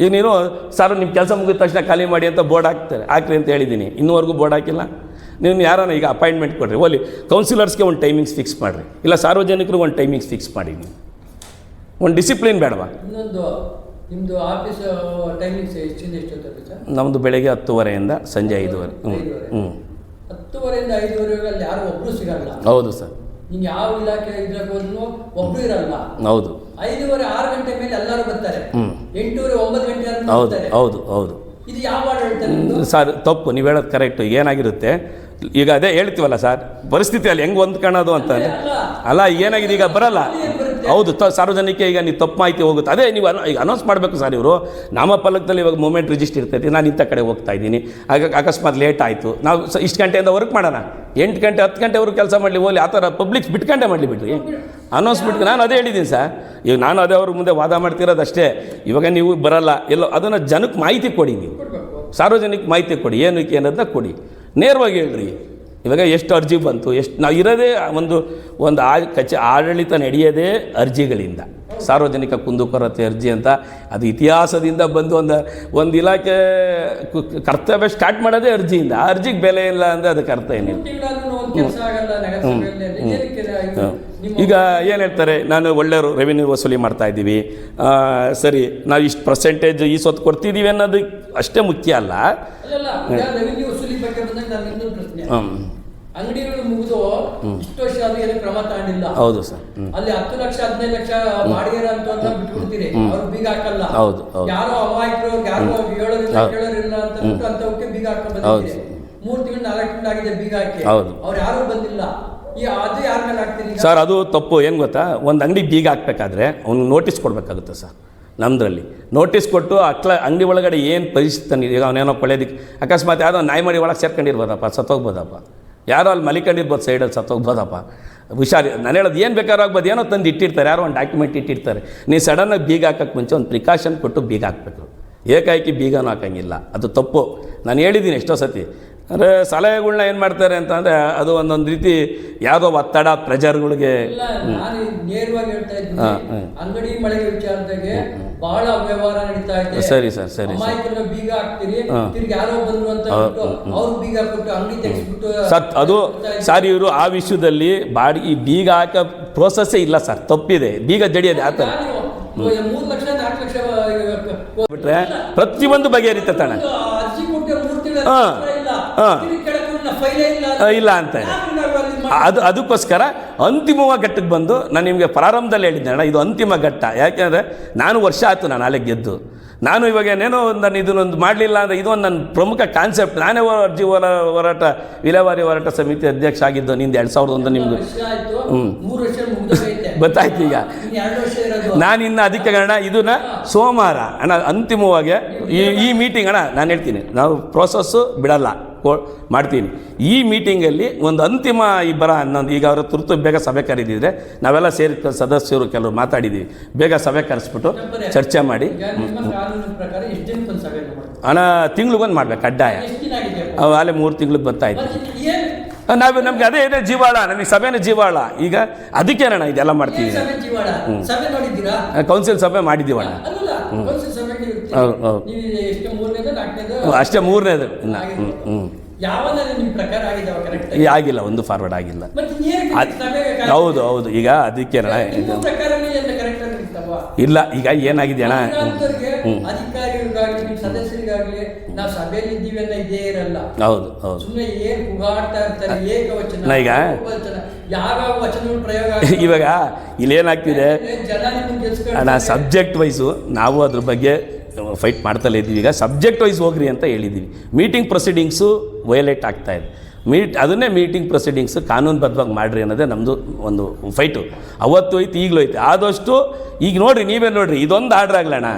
ಈಗ ನೀನು ಸರ್ ನಿಮ್ಮ ಕೆಲಸ ಮುಗಿದ ತಕ್ಷಣ ಖಾಲಿ ಮಾಡಿ ಅಂತ ಬೋರ್ಡ್ ಹಾಕ್ತಾರೆ ಹಾಕ್ರಿ ಅಂತ ಹೇಳಿದ್ದೀನಿ. ಇನ್ನೂವರೆಗೂ ಬೋರ್ಡ್ ಹಾಕಿಲ್ಲ? ನೀವು ಯಾರನ್ನ ಈಗ ಅಪಾಯಿಂಟ್ಮೆಂಟ್ ಕೊಡ್ರಿ. ಓಲಿ ಕೌನ್ಸಿಲರ್ಸ್ಗೆ ಒಂದು ಟೈಮಿಂಗ್ಸ್ ಫಿಕ್ಸ್ ಮಾಡಿರಿ. ಇಲ್ಲ ಸಾರ್ವಜನಿಕರಿಗೆ ಒಂದು ಟೈಮಿಂಗ್ಸ್ ಫಿಕ್ಸ್ ಮಾಡಿ ನೀವು. ಒಂದು ಡಿಸಿಪ್ಲಿನ್ ಬೇಡವಾ? ಇನ್ನೊಂದು ನಿಮ್ದು ಆಫೀಸ್ ಟೈಮಿಂಗ್ಸ್ ಎಷ್ಟಿಂದ ಸರ್? ನಮ್ಮದು ಬೆಳಗ್ಗೆ ಹತ್ತುವರೆಯಿಂದ ಸಂಜೆ ಐದುವರೆ. ಹ್ಞೂ ಐದುವರೆ. ಹ್ಞೂ ಹತ್ತುವರೆಯಿಂದ ಐದುವರೆಗೆ ಅಲ್ಲಿ ಯಾರು ಒಬ್ಬರು ಸಿಗಲ್ಲ. ಹೌದು ಸರ್. ನೀನು ಯಾವ ಇಲಾಖೆ ಇದ್ರಕ್ಕೆ ಹೋದ್ರು ಒಬ್ರು ಇರಲ್ಲ. ಹೌದು. ಐದೂವರೆ ಆರು ಗಂಟೆ ಮೇಲೆ ಎಲ್ಲರೂ ಬರ್ತಾರೆ. ಎಂಟೂವರೆ ಒಂಬತ್ತು ಗಂಟೆ ಹೌದು. ಹೌದು ಹೌದು. ಇದು ಯಾವ ಆಡಳಿತ ಸರ್ ತಪ್ಪು. ನೀವು ಹೇಳೋದು ಕರೆಕ್ಟ್ ಏನಾಗಿರುತ್ತೆ? ಈಗ ಅದೇ ಹೇಳ್ತೀವಲ್ಲ ಸರ್ ಪರಿಸ್ಥಿತಿಯಲ್ಲಿ ಹೆಂಗೆ ಹೊಂದ್ಕೊಳ್ಳೋದು ಅಂತ. ಅಲ್ಲ. ಏನಾಗಿದೆ? ಈಗ ಬರಲ್ಲ. ಹೌದು, ತ ಸಾರ್ವಜನಿಕ ಈಗ ನೀವು ತಪ್ಪು ಮಾಹಿತಿ ಹೋಗುತ್ತೆ. ಅದೇ ನೀವು ಅನ- ಈಗ ಅನೌನ್ಸ್ ಮಾಡಬೇಕು ಸರ್ ಇವರು. ನಾಮಫಲಕದಲ್ಲಿ ಇವಾಗ ಮೂಮೆಂಟ್ ರಿಜಿಸ್ಟ್ ಇರ್ತೈತಿ. ನಾನು ಇಂಥ ಕಡೆ ಹೋಗ್ತಾ ಇದ್ದೀನಿ. ಆಗ ಅಕಸ್ಮಾತ್ ಲೇಟ್ ಆಯಿತು. ನಾವು ಇಷ್ಟು ಗಂಟೆಯಿಂದ ವರ್ಕ್ ಮಾಡೋಣ? ಎಂಟು ಗಂಟೆ, ಹತ್ತು ಗಂಟೆವರೆಗೂ ಕೆಲಸ ಮಾಡಲಿ ಹೋಗ್ಲಿ ಆ ಥರ ಪಬ್ಲಿಕ್ ಬಿಟ್ಕೊಂಡೆ ಮಾಡಲಿ ಬಿಡ್ರಿ. ಅನೌನ್ಸ್ ಬಿಟ್ಟು ನಾನು ಅದೇ ಹೇಳಿದ್ದೀನಿ ಸರ್. ಈಗ ನಾನು ಅದೇ ಅವ್ರ ಮುಂದೆ ವಾದ ಮಾಡ್ತಿರೋದು ಅಷ್ಟೇ. ಇವಾಗ ನೀವು ಬರಲ್ಲ. ಎಲ್ಲೋ ಅದನ್ನು ಜನಕ್ಕೆ ಮಾಹಿತಿ ಕೊಡಿ ನೀವು. ಸಾರ್ವಜನಿಕ ಮಾಹಿತಿ ಕೊಡಿ. ಏನಕ್ಕೆ ಅನ್ನೋದನ್ನ ಕೊಡಿ. ನೇರವಾಗಿ ಹೇಳ್ರಿ. ಇವಾಗ ಎಷ್ಟು ಅರ್ಜಿ ಬಂತು ಎಷ್ಟು ನಾವು ಇರೋದೇ ಒಂದು ಒಂದು ಆ ಕಚ ಆಡಳಿತ ನಡೆಯೋದೇ ಅರ್ಜಿಗಳಿಂದ. ಸಾರ್ವಜನಿಕ ಕುಂದುಕೊರತೆ ಅರ್ಜಿ ಅಂತ ಅದು ಇತಿಹಾಸದಿಂದ ಬಂದು ಒಂದು ಒಂದು ಇಲಾಖೆ ಕರ್ತವ್ಯ ಸ್ಟಾರ್ಟ್ ಮಾಡೋದೇ ಅರ್ಜಿಯಿಂದ. ಆ ಅರ್ಜಿಗೆ ಬೆಲೆ ಇಲ್ಲ ಅಂದರೆ ಅದಕ್ಕೆ ಅರ್ಥ ಏನಿಲ್ಲ. ಈಗ ಏನು ಹೇಳ್ತಾರೆ ನಾನು ಒಳ್ಳೆಯವರು ರೆವಿನ್ಯೂ ವಸೂಲಿ ಮಾಡ್ತಾ ಇದ್ದೀವಿ. ಸರಿ ನಾವು ಇಷ್ಟು ಪರ್ಸೆಂಟೇಜ್ ಈ ಸೊತ್ತು ಕೊಡ್ತಿದ್ದೀವಿ ಅನ್ನೋದು ಅಷ್ಟೇ ಮುಖ್ಯ ಅಲ್ಲ. ಅಲ್ಲಲ್ಲ ಅಂಗಡಿಗಳು ಮುಗಿದು ಇಷ್ಟು ವರ್ಷ ಅದು ಏನು ಕ್ರಮ ತಗೊಂಡಿಲ್ಲ. ಹೌದು ಸರ್. ಅಲ್ಲಿ ಹತ್ತು ಲಕ್ಷ ಹದಿನೈದು ಲಕ್ಷ ಬಾಡಿಗೆ ಅಂತ ಬಿಟ್ಬಿಡ್ತೀರಿ ಅವ್ರು ಬೀಗ ಹಾಕಲ್ಲ. ಹೌದು, ಹೌದು. ಯಾರೋ ಅಮಾಯಕರು ಯಾರೋ ಹೇಳೋದಿಲ್ಲ. ಕೇಳೋರಿಲ್ಲ ಅಂತ ಅಂತವಕ್ಕೆ ಬೀಗ ಹಾಕೊಂಡ್. ಮೂರು ತಿಂಗಳು ನಾಲ್ಕು ತಿಂಗಳು ಆಗಿದೆ ಬೀಗ ಹಾಕಿ. ಹೌದು. ಅವ್ರು ಯಾರು ಬಂದಿಲ್ಲ. ಯಾರ ಸರ್ ಅದು ತಪ್ಪು. ಏನು ಗೊತ್ತಾ? ಒಂದು ಅಂಗಡಿ ಬೀಗ ಹಾಕ್ಬೇಕಾದ್ರೆ ಅವ್ನಿಗೆ ನೋಟಿಸ್ ಕೊಡಬೇಕಾಗುತ್ತೆ ಸರ್ ನಮ್ಮದ್ರಲ್ಲಿ ನೋಟಿಸ್ ಕೊಟ್ಟು ಅಕ್ಲ ಅಂಗಡಿ ಒಳಗಡೆ ಏನು ಪರಿಸ್ಥಿತಿ ಈಗ ಅವನೇನೋ ಕೊಳ್ಳೋದಕ್ಕೆ ಅಕಸ್ಮಾತ್ ಯಾವುದೋ ನಾಯಿ ಮಾಡಿ ಒಳಗೆ ಸೇರ್ಕೊಂಡಿರ್ಬೋದಪ್ಪ ಸತ್ತೋಗ್ಬೋದಪ್ಪ. ಯಾರೋ ಅಲ್ಲಿ ಮಲಿಕೊಂಡಿರ್ಬೋದು ಸೈಡಲ್ಲಿ ಸತ್ತೋಗ್ಬೋದಪ್ಪ. ಹುಷಾರಿ ನಾನು ಹೇಳೋದು ಏನು ಬೇಕಾದ್ರೂ ಆಗ್ಬೋದು. ಏನೋ ತಂದು ಇಟ್ಟಿರ್ತಾರೆ ಯಾರೋ ಒಂದು ಡಾಕ್ಯುಮೆಂಟ್ ಇಟ್ಟಿರ್ತಾರೆ. ನೀವು ಸಡನ್ನಾಗಿ ಬೀಗ ಹಾಕೋಕ್ಕೆ ಮುಂಚೆ ಒಂದು ಪ್ರಿಕಾಷನ್ ಕೊಟ್ಟು ಬೀಗ ಹಾಕಬೇಕು. ಏಕಾಏಕಿ ಬೀಗನೂ ಹಾಕೋಂಗಿಲ್ಲ. ಅದು ತಪ್ಪು. ನಾನು ಹೇಳಿದ್ದೀನಿ ಎಷ್ಟೋ ಸತಿ. ಅಂದರೆ ಸಲಹೆಗಳನ್ನ ಏನು ಮಾಡ್ತಾರೆ ಅಂತಂದರೆ ಅದು ಒಂದೊಂದು ರೀತಿ ಯಾವುದೋ ಒತ್ತಡ ಪ್ರೆಜರ್ಗಳಿಗೆ ಹಾಂ ಹಾಂ ಬಹಳ ಅವ್ಯವಹಾರ ನಡೀತಾ ಇದೆ. ಸರಿ ಸರ್ ಸರಿ ಅಮಾಯಕರನ್ನ ಬೀಗ ಹಾಕ್ತೀರಿ ಹಾ. ತಿರ್ಗಿ ಯಾರೋ ಬಂದ್ರು ಅಂತ ಅವ್ರು ಬೀಗ ಹಾಕ್ಬಿಟ್ಟು ಅಂಗಡಿ ತೆಗೆಸ್ಬಿಟ್ಟು ಸರ್ ಅದು ಸರ್ ಇವರು ಆ ವಿಷಯದಲ್ಲಿ ಬಾಡಿ ಈ ಬೀಗ ಹಾಕೋ ಪ್ರೋಸೆಸ್ಸೇ ಇಲ್ಲ ಸರ್ ತಪ್ಪಿದೆ. ಬೀಗ ಜಡಿಯೋದು ಆ ಥರ. ಮೂರು ಲಕ್ಷ ನಾಲ್ಕು ಲಕ್ಷ ಬಿಟ್ರೆ ಪ್ರತಿಯೊಂದು ಬಗೆಹರಿತ ತಾಣ. ಹಾಂ. ಹಾಂ. ಇಲ್ಲ ಅಂತ. ಅದು ಅದಕ್ಕೋಸ್ಕರ ಅಂತಿಮವಾಗಿ ಘಟ್ಟಕ್ಕೆ ಬಂದು ನಾನು ನಿಮಗೆ ಪ್ರಾರಂಭದಲ್ಲಿ ಹೇಳಿದ್ದೆ ಅಣ್ಣ ಇದು ಅಂತಿಮ ಘಟ್ಟ. ಯಾಕೆಂದರೆ ನಾನು ವರ್ಷ ಆಯಿತು ನಾನು ಅಲ್ಲಿಗೆ ಗೆದ್ದು. ನಾನು ಇವಾಗ ಏನೇನೋ ಒಂದು ನಾನು ಇದನ್ನೊಂದು ಮಾಡಲಿಲ್ಲ ಅಂದರೆ ಇದೊಂದು ನನ್ನ ಪ್ರಮುಖ ಕಾನ್ಸೆಪ್ಟ್ ನಾನೇ ಅರ್ಜಿ ಹೋರ ಹೋರಾಟ ವಿಲೇವಾರಿ ಹೋರಾಟ ಸಮಿತಿ ಅಧ್ಯಕ್ಷ ಆಗಿದ್ದು ನಿಂದು ಎರಡು ಸಾವಿರದ ಒಂದು ನಿಮ್ಮದು ಹ್ಞೂ ಗೊತ್ತಾಯ್ತು ಈಗ. ನಾನು ಇನ್ನು ಅದಕ್ಕೆ ಅಣ್ಣ ಇದನ್ನ ಸೋಮವಾರ. ಅಣ್ಣ ಅಂತಿಮವಾಗಿ ಈ ಈ ಮೀಟಿಂಗ್ ಅಣ್ಣ ನಾನು ಹೇಳ್ತೀನಿ. ನಾವು ಪ್ರೋಸೆಸ್ಸು ಬಿಡಲ್ಲ. ಕೊ ಮಾಡ್ತೀನಿ. ಈ ಮೀಟಿಂಗಲ್ಲಿ ಒಂದು ಅಂತಿಮ ಇಬ್ಬರ ನಾನು ಈಗ ಅವರ ತುರ್ತು ಬೇಗ ಸಭೆ ಕರೆದಿದ್ರೆ ನಾವೆಲ್ಲ ಸೇರಿ ಸದಸ್ಯರು ಕೆಲವರು ಮಾತಾಡಿದ್ದೀವಿ ಬೇಗ ಸಭೆ ಕರೆಸ್ಬಿಟ್ಟು ಚರ್ಚೆ ಮಾಡಿ. ಹಣ ತಿಂಗ್ಳಿಗೊಂದು ಮಾಡ್ಬೇಕು ಕಡ್ಡಾಯ. ಅವು ಅಲ್ಲೇ ಮೂರು ತಿಂಗ್ಳಿಗೆ ಬರ್ತಾಯಿತ್ತು ನಾವು ನಮ್ಗೆ ಅದೇ ಇದೆ ಜೀವಾಳ ನನಗೆ ಸಭೆನೇ ಜೀವಾಳ. ಈಗ ಅದಕ್ಕೆ ಅಣ್ಣ ಇದೆಲ್ಲ ಮಾಡ್ತೀವಿ ಕೌನ್ಸಿಲ್ ಸಭೆ ಮಾಡಿದ್ದೀವಣ ಅಷ್ಟೇ ಮೂರನೇದು. ಇನ್ನು ಹ್ಞೂ ಹ್ಞೂ ಆಗಿಲ್ಲ ಒಂದು ಫಾರ್ವರ್ಡ್ ಆಗಿಲ್ಲ. ಹೌದು ಹೌದು. ಈಗ ಅದಕ್ಕೆ ಅಣ್ಣ ಇಲ್ಲ ಈಗ ಏನಾಗಿದೆ ಅಣ್ಣ? ಅಧಿಕಾರಿಗಳಿಗೆ ನಾವು ಸಭೆಯಲ್ಲಿ ಇದ್ದೀವಿ ಅನ್ನೋ ಇದೇ ಇರಲ್ಲ. ಹೌದು ಹೌದು. ಸುಮ್ಮನೆ ಏನು ಕೂಗಾಡ್ತಾ ಇರ್ತಾರೆ ಏಕವಚನ ಈಗ- ಯಾವ್ಯಾವ ವಚನಗಳು ಪ್ರಯೋಗ ಇವಾಗ ಇಲ್ಲೇನಾಗ್ತಿದೆ? ಅಣ್ಣ ಸಬ್ಜೆಕ್ಟ್ ವೈಸು ನಾವು ಅದ್ರ ಬಗ್ಗೆ ಫೈಟ್ ಮಾಡ್ತಲೇ ಇದ್ದೀವಿ. ಈಗ ಸಬ್ಜೆಕ್ಟ್ ವೈಸ್ ಹೋಗ್ರಿ ಅಂತ ಹೇಳಿದ್ದೀವಿ. ಮೀಟಿಂಗ್ ಪ್ರೊಸೀಡಿಂಗ್ಸು ವಯಲೇಟ್ ಆಗ್ತಾ ಇದೆ. ಮೀಟ್ ಅದನ್ನೇ ಮೀಟಿಂಗ್ ಪ್ರೊಸೀಡಿಂಗ್ಸ್ ಕಾನೂನುಬದ್ಧವಾಗಿ ಮಾಡಿರಿ ಅನ್ನೋದೇ ನಮ್ಮದು ಒಂದು ಫೈಟು ಅವತ್ತು ಹೋಯ್ತು ಈಗಲೂ ಐತಿ ಆದಷ್ಟು ಈಗ ನೋಡ್ರಿ ನೀವೇ ನೋಡ್ರಿ ಇದೊಂದು ಆರ್ಡ್ರ್ ಆಗ್ಲಣ್ಣ.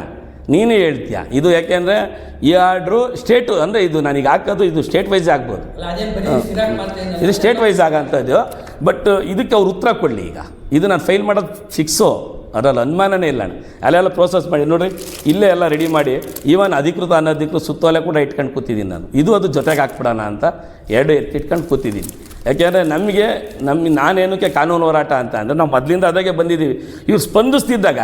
ನೀನೇ ಹೇಳ್ತೀಯ? ಇದು ಯಾಕೆಂದರೆ ಈ ಆರ್ಡ್ರು ಸ್ಟೇಟು ಅಂದರೆ ಇದು ನನಗೆ ಹಾಕೋದು ಇದು ಸ್ಟೇಟ್ ವೈಸ್ ಆಗ್ಬೋದು. ಇದು ಸ್ಟೇಟ್ ವೈಸ್ ಆಗೋಂಥದ್ದು ಬಟ್ ಇದಕ್ಕೆ ಅವ್ರು ಉತ್ತರ ಕೊಡಲಿ ಈಗ. ಇದು ನಾನು ಫೈಲ್ ಮಾಡೋದು ಫಿಕ್ಸು ಅದರಲ್ಲಿ ಅನುಮಾನನೇ ಇಲ್ಲ. ಅಲ್ಲೆಲ್ಲ ಪ್ರೋಸೆಸ್ ಮಾಡಿ ನೋಡಿರಿ ಇಲ್ಲೇ ಎಲ್ಲ ರೆಡಿ ಮಾಡಿ ಈವನ್ ಅಧಿಕೃತ ಅನಧಿಕೃತ ಸುತ್ತೋಲೆ ಕೂಡ ಇಟ್ಕೊಂಡು ಕೂತಿದ್ದೀನಿ ನಾನು. ಇದು ಅದು ಜೊತೆಗೆ ಹಾಕ್ಬಿಡೋಣ ಅಂತ ಎರಡು ಎತ್ತಿಟ್ಕೊಂಡು ಕೂತಿದ್ದೀನಿ. ಯಾಕೆಂದರೆ ನಮಗೆ ನಮ್ಮ ನಾನೇನಕ್ಕೆ ಕಾನೂನು ಹೋರಾಟ ಅಂತ ಅಂದರೆ ನಾವು ಮೊದಲಿಂದ ಅದಾಗೆ ಬಂದಿದ್ದೀವಿ. ಇವ್ರು ಸ್ಪಂದಿಸ್ತಿದ್ದಾಗ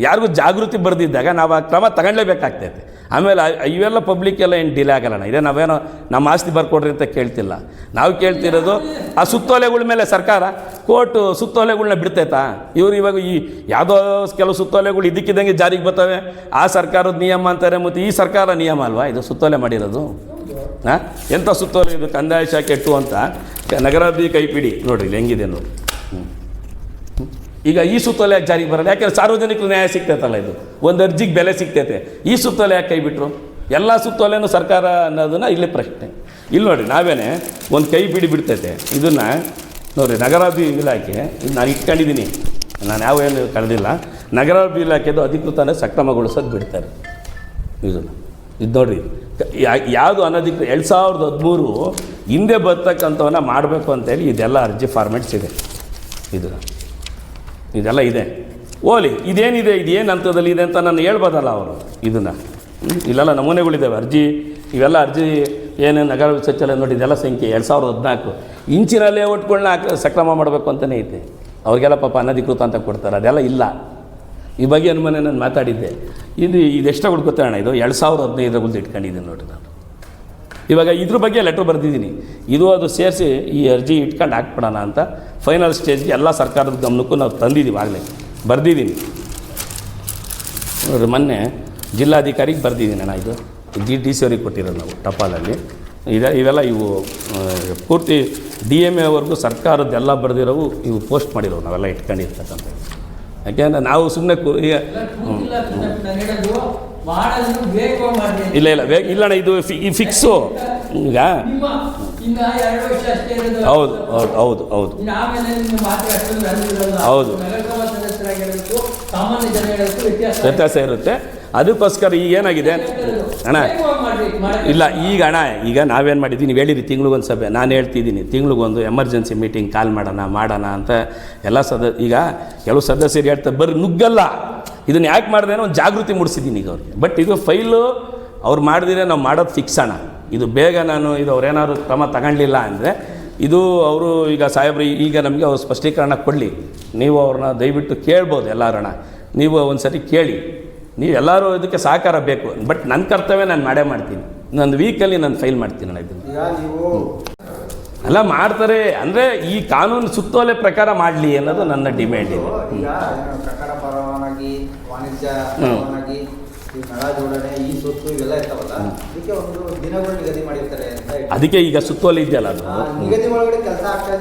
ಯಾರಿಗೂ ಜಾಗೃತಿ ಬರೆದಿದ್ದಾಗ ನಾವು ಆ ಕ್ರಮ ತಗೊಳ್ಳೇಬೇಕಾಗ್ತೈತೆ ಆಮೇಲೆ ಇವೆಲ್ಲ ಪಬ್ಲಿಕ್ ಎಲ್ಲ ಏನು ಡಿಲೇ ಆಗಲ್ಲ ಇದೇ ನಾವೇನೋ ನಮ್ಮ ಆಸ್ತಿ ಬರ್ಕೊಡ್ರಿ ಅಂತ ಕೇಳ್ತಿಲ್ಲ. ನಾವು ಕೇಳ್ತಿರೋದು ಆ ಸುತ್ತೋಲೆಗಳ ಮೇಲೆ ಸರ್ಕಾರ ಕೋರ್ಟು ಸುತ್ತೋಲೆಗಳನ್ನ ಬಿಡ್ತೈತಾ? ಇವರು ಇವಾಗ ಈ ಯಾವುದೋ ಕೆಲವು ಸುತ್ತೋಲೆಗಳು ಇದಕ್ಕಿದ್ದಂಗೆ ಜಾರಿಗೆ ಬರ್ತವೆ. ಆ ಸರ್ಕಾರದ ನಿಯಮ ಅಂತಾರೆ ಮತ್ತು ಈ ಸರ್ಕಾರ ನಿಯಮ ಅಲ್ವಾ? ಇದು ಸುತ್ತೋಲೆ ಮಾಡಿರೋದು. ಹಾಂ ಎಂಥ ಸುತ್ತೋಲೆ? ಇದು ಕಂದಾಯ ಶಾಖೆ ಅಂತ ನಗರಾಭಿವೃದ್ಧಿ ಕೈಪಿಡಿ. ನೋಡಿರಿ ಹೆಂಗಿದೆ ನೋಡಿ. ಹ್ಞೂ ಈಗ ಈ ಸುತ್ತೋಲೆ ಯಾಕೆ ಜಾರಿಗೆ ಬರಲ್ಲ? ಯಾಕೆಂದ್ರೆ ಸಾರ್ವಜನಿಕರು ನ್ಯಾಯ ಸಿಗ್ತೈತಲ್ಲ ಇದು. ಒಂದು ಅರ್ಜಿಗೆ ಬೆಲೆ ಸಿಗ್ತೈತೆ. ಈ ಸುತ್ತೋಲೆ ಯಾಕೆ ಕೈ ಬಿಟ್ಟರು ಎಲ್ಲ ಸುತ್ತೋಲೆನೂ ಸರ್ಕಾರ ಅನ್ನೋದನ್ನ ಇಲ್ಲಿ ಪ್ರಶ್ನೆ. ಇಲ್ಲಿ ನೋಡಿ ನಾವೇನೆ ಒಂದು ಕೈ ಬಿಡಿ ಬಿಡ್ತೈತೆ. ಇದನ್ನು ನೋಡಿರಿ ನಗರಾಭಿ ಇಲಾಖೆ, ಇದು ನಾನು ಇಟ್ಕೊಂಡಿದ್ದೀನಿ ನಾನು ಯಾವ ಏನು ಕಳೆದಿಲ್ಲ. ನಗರಾಭಿವೃದ್ಧಿ ಇಲಾಖೆದು ಅಧಿಕೃತನೇ ಸಕ್ರಮಗೊಳಿಸೋದು ಬಿಡ್ತಾರೆ. ಇದನ್ನು ಇದು ನೋಡಿರಿ ಯಾವುದು ಅನಧಿಕೃತ ಎರಡು ಸಾವಿರದ ಹದಿಮೂರು ಹಿಂದೆ ಬರ್ತಕ್ಕಂಥವನ್ನ ಮಾಡಬೇಕು ಅಂತೇಳಿ ಇದೆಲ್ಲ ಅರ್ಜಿ ಫಾರ್ಮೆಟ್ಸ್ ಇದೆ. ಇದು. ಇದೆಲ್ಲ ಇದೆ. ಓಲಿ, ಇದೇನಿದೆ, ಇದೇನು ಹಂತದಲ್ಲಿ ಇದೆ ಅಂತ ನಾನು ಹೇಳ್ಬೋದಲ್ಲ ಅವರು? ಇದನ್ನು. ಇಲ್ಲೆಲ್ಲ ನಮೂನೆಗಳಿದ್ದಾವೆ ಅರ್ಜಿ, ಇವೆಲ್ಲ ಅರ್ಜಿ ಏನು ನಗರ ಸಚಿವಾಲಯ ನೋಡಿ ಇದೆಲ್ಲ ಸಂಖ್ಯೆ ಎರಡು ಸಾವಿರದ ಹದಿನಾಲ್ಕು. ಇಂಚಿನ ಲೇಔಟ್ಗಳನ್ನ ಸಕ್ರಮ ಮಾಡಬೇಕು ಅಂತಲೇ ಐತೆ. ಅವ್ರಿಗೆಲ್ಲ ಪಾಪ ಅನಧಿಕೃತ ಅಂತ ಕೊಡ್ತಾರೆ. ಅದೆಲ್ಲ ಇಲ್ಲ. ಈ ಬಗ್ಗೆ ಅನುಮಾನ ನಾನು ಮಾತಾಡಿದ್ದೆ. ಇದು ಇದೆಷ್ಟು ಹುಡ್ಕೋತಾಣ ಇದು ಎರಡು ಸಾವಿರದ ಹದಿನೈದರಲ್ಲಿ ಇಟ್ಕೊಂಡಿದ್ದೀನಿ ನೋಡಿ ನಾನು. ಇವಾಗ ಇದ್ರ ಬಗ್ಗೆ ಲೆಟ್ರ್ ಬರೆದಿದ್ದೀನಿ. ಇದು ಅದು ಸೇರಿಸಿ ಈ ಅರ್ಜಿ ಇಟ್ಕೊಂಡು ಹಾಕ್ಬಿಡೋಣ ಅಂತ ಫೈನಲ್ ಸ್ಟೇಜ್ಗೆ ಎಲ್ಲ ಸರ್ಕಾರದ ಗಮನಕ್ಕೂ ನಾವು ತಂದಿದ್ದೀವಿ ಆಗಲೇ. ಬರೆದಿದ್ದೀನಿ ನೋಡ್ರಿ ಮೊನ್ನೆ ಜಿಲ್ಲಾಧಿಕಾರಿಗೆ ಬರೆದಿದ್ದೀನಿ ನಾನು ಇದು. ಜಿ ಡಿ ಸಿ ಅವ್ರಿಗೆ ಕೊಟ್ಟಿರೋದು ನಾವು ಟಪಾಲಲ್ಲಿ. ಇದೆ ಇವೆಲ್ಲ ಇವು ಪೂರ್ತಿ ಡಿ ಎಂ ಎವರೆಗೂ ಸರ್ಕಾರದ್ದೆಲ್ಲ ಬರೆದಿರೋವು ಇವು ಪೋಸ್ಟ್ ಮಾಡಿರೋವು ನಾವೆಲ್ಲ ಇಟ್ಕೊಂಡಿರ್ತಕ್ಕಂಥ ಯಾಕೆಂದರೆ ನಾವು ಸುಮ್ಮನೆ ಕು. ಇಲ್ಲ ಇಲ್ಲ ವೇಗ ಇಲ್ಲಣ್ಣ ಇದು ಫಿ ಈ ಫಿಕ್ಸು ಈಗ ಹೌದು ಹೌದು ಹೌದು ಹೌದು. ಹೌದು. ವ್ಯತ್ಯಾಸ ಇರುತ್ತೆ. ಅದಕ್ಕೋಸ್ಕರ ಈಗ ಏನಾಗಿದೆ? ಅಣ್ಣ ಇಲ್ಲ ಈಗ ಅಣ್ಣ ಈಗ ನಾವೇನು ಮಾಡಿದ್ದೀವಿ? ನೀವು ಹೇಳಿರಿ ತಿಂಗ್ಳಿಗೊಂದು ಸಭೆ. ನಾನು ಹೇಳ್ತಿದ್ದೀನಿ ತಿಂಗ್ಳಿಗೊಂದು ಎಮರ್ಜೆನ್ಸಿ ಮೀಟಿಂಗ್ ಕಾಲ್ ಮಾಡೋಣ ಮಾಡೋಣ ಅಂತ ಎಲ್ಲ ಸದ ಈಗ ಕೆಲವು ಸದಸ್ಯರು ಹೇಳ್ತಾರೆ ಬರ್ರಿ ನುಗ್ಗಲ್ಲ. ಇದನ್ನು ಯಾಕೆ ಮಾಡಿದೆ ಒಂದು ಜಾಗೃತಿ ಮೂಡಿಸಿದ್ದೀನಿ ಈಗ ಅವ್ರಿಗೆ. ಬಟ್ ಇದು ಫೈಲು ಅವ್ರು ಮಾಡಿದ್ರೆ ನಾವು ಮಾಡೋದು ಫಿಕ್ಸ್ ಅಣ್ಣ. ಇದು ಬೇಗ ನಾನು ಇದು ಅವರೇನಾದ್ರು ಕ್ರಮ ತಗೊಳ್ಳಿಲ್ಲ ಅಂದರೆ ಇದು ಅವರು ಈಗ ಸಾಹೇಬ್ರು ಈಗ ನಮಗೆ ಅವ್ರು ಸ್ಪಷ್ಟೀಕರಣ ಕೊಡಲಿ. ನೀವು ಅವ್ರನ್ನ ದಯವಿಟ್ಟು ಕೇಳ್ಬೋದು ಎಲ್ಲರನ್ನ. ನೀವು ಒಂದು ಸರಿ ಕೇಳಿ. ನೀವು ಎಲ್ಲರೂ ಇದಕ್ಕೆ ಸಹಕಾರ ಬೇಕು. ಬಟ್ ನನ್ನ ಕರ್ತವ್ಯ ನಾನು ಮಾಡೇ ಮಾಡ್ತೀನಿ. ನನ್ನ ವೀಕಲ್ಲಿ ನಾನು ಫೈಲ್ ಮಾಡ್ತೀನಿ ನಾನು ಇದನ್ನು. ಅಲ್ಲ ಮಾಡ್ತಾರೆ. ಅಂದರೆ ಈ ಕಾನೂನು ಸುತ್ತೋಲೆ ಪ್ರಕಾರ ಮಾಡಲಿ ಅನ್ನೋದು ನನ್ನ ಡಿಮ್ಯಾಂಡ್ ಇದೆ. ಜೋಡಣೆ ಈ ಸೊತ್ತು ಇವೆಲ್ಲ ಇರ್ತಾವಲ್ಲ ಅದಕ್ಕೆ ಒಂದು ದಿನಗಳು ನಿಗದಿ ಮಾಡಿರ್ತಾರೆ ಅಂತ ಅದಕ್ಕೆ ಈಗ ಸುತ್ತೋಲೆ ಇದೆಯಲ್ಲ ಅದು? ನಿಗದಿ ಒಳಗಡೆ ಕೆಲಸ ಆಗ್ತಾ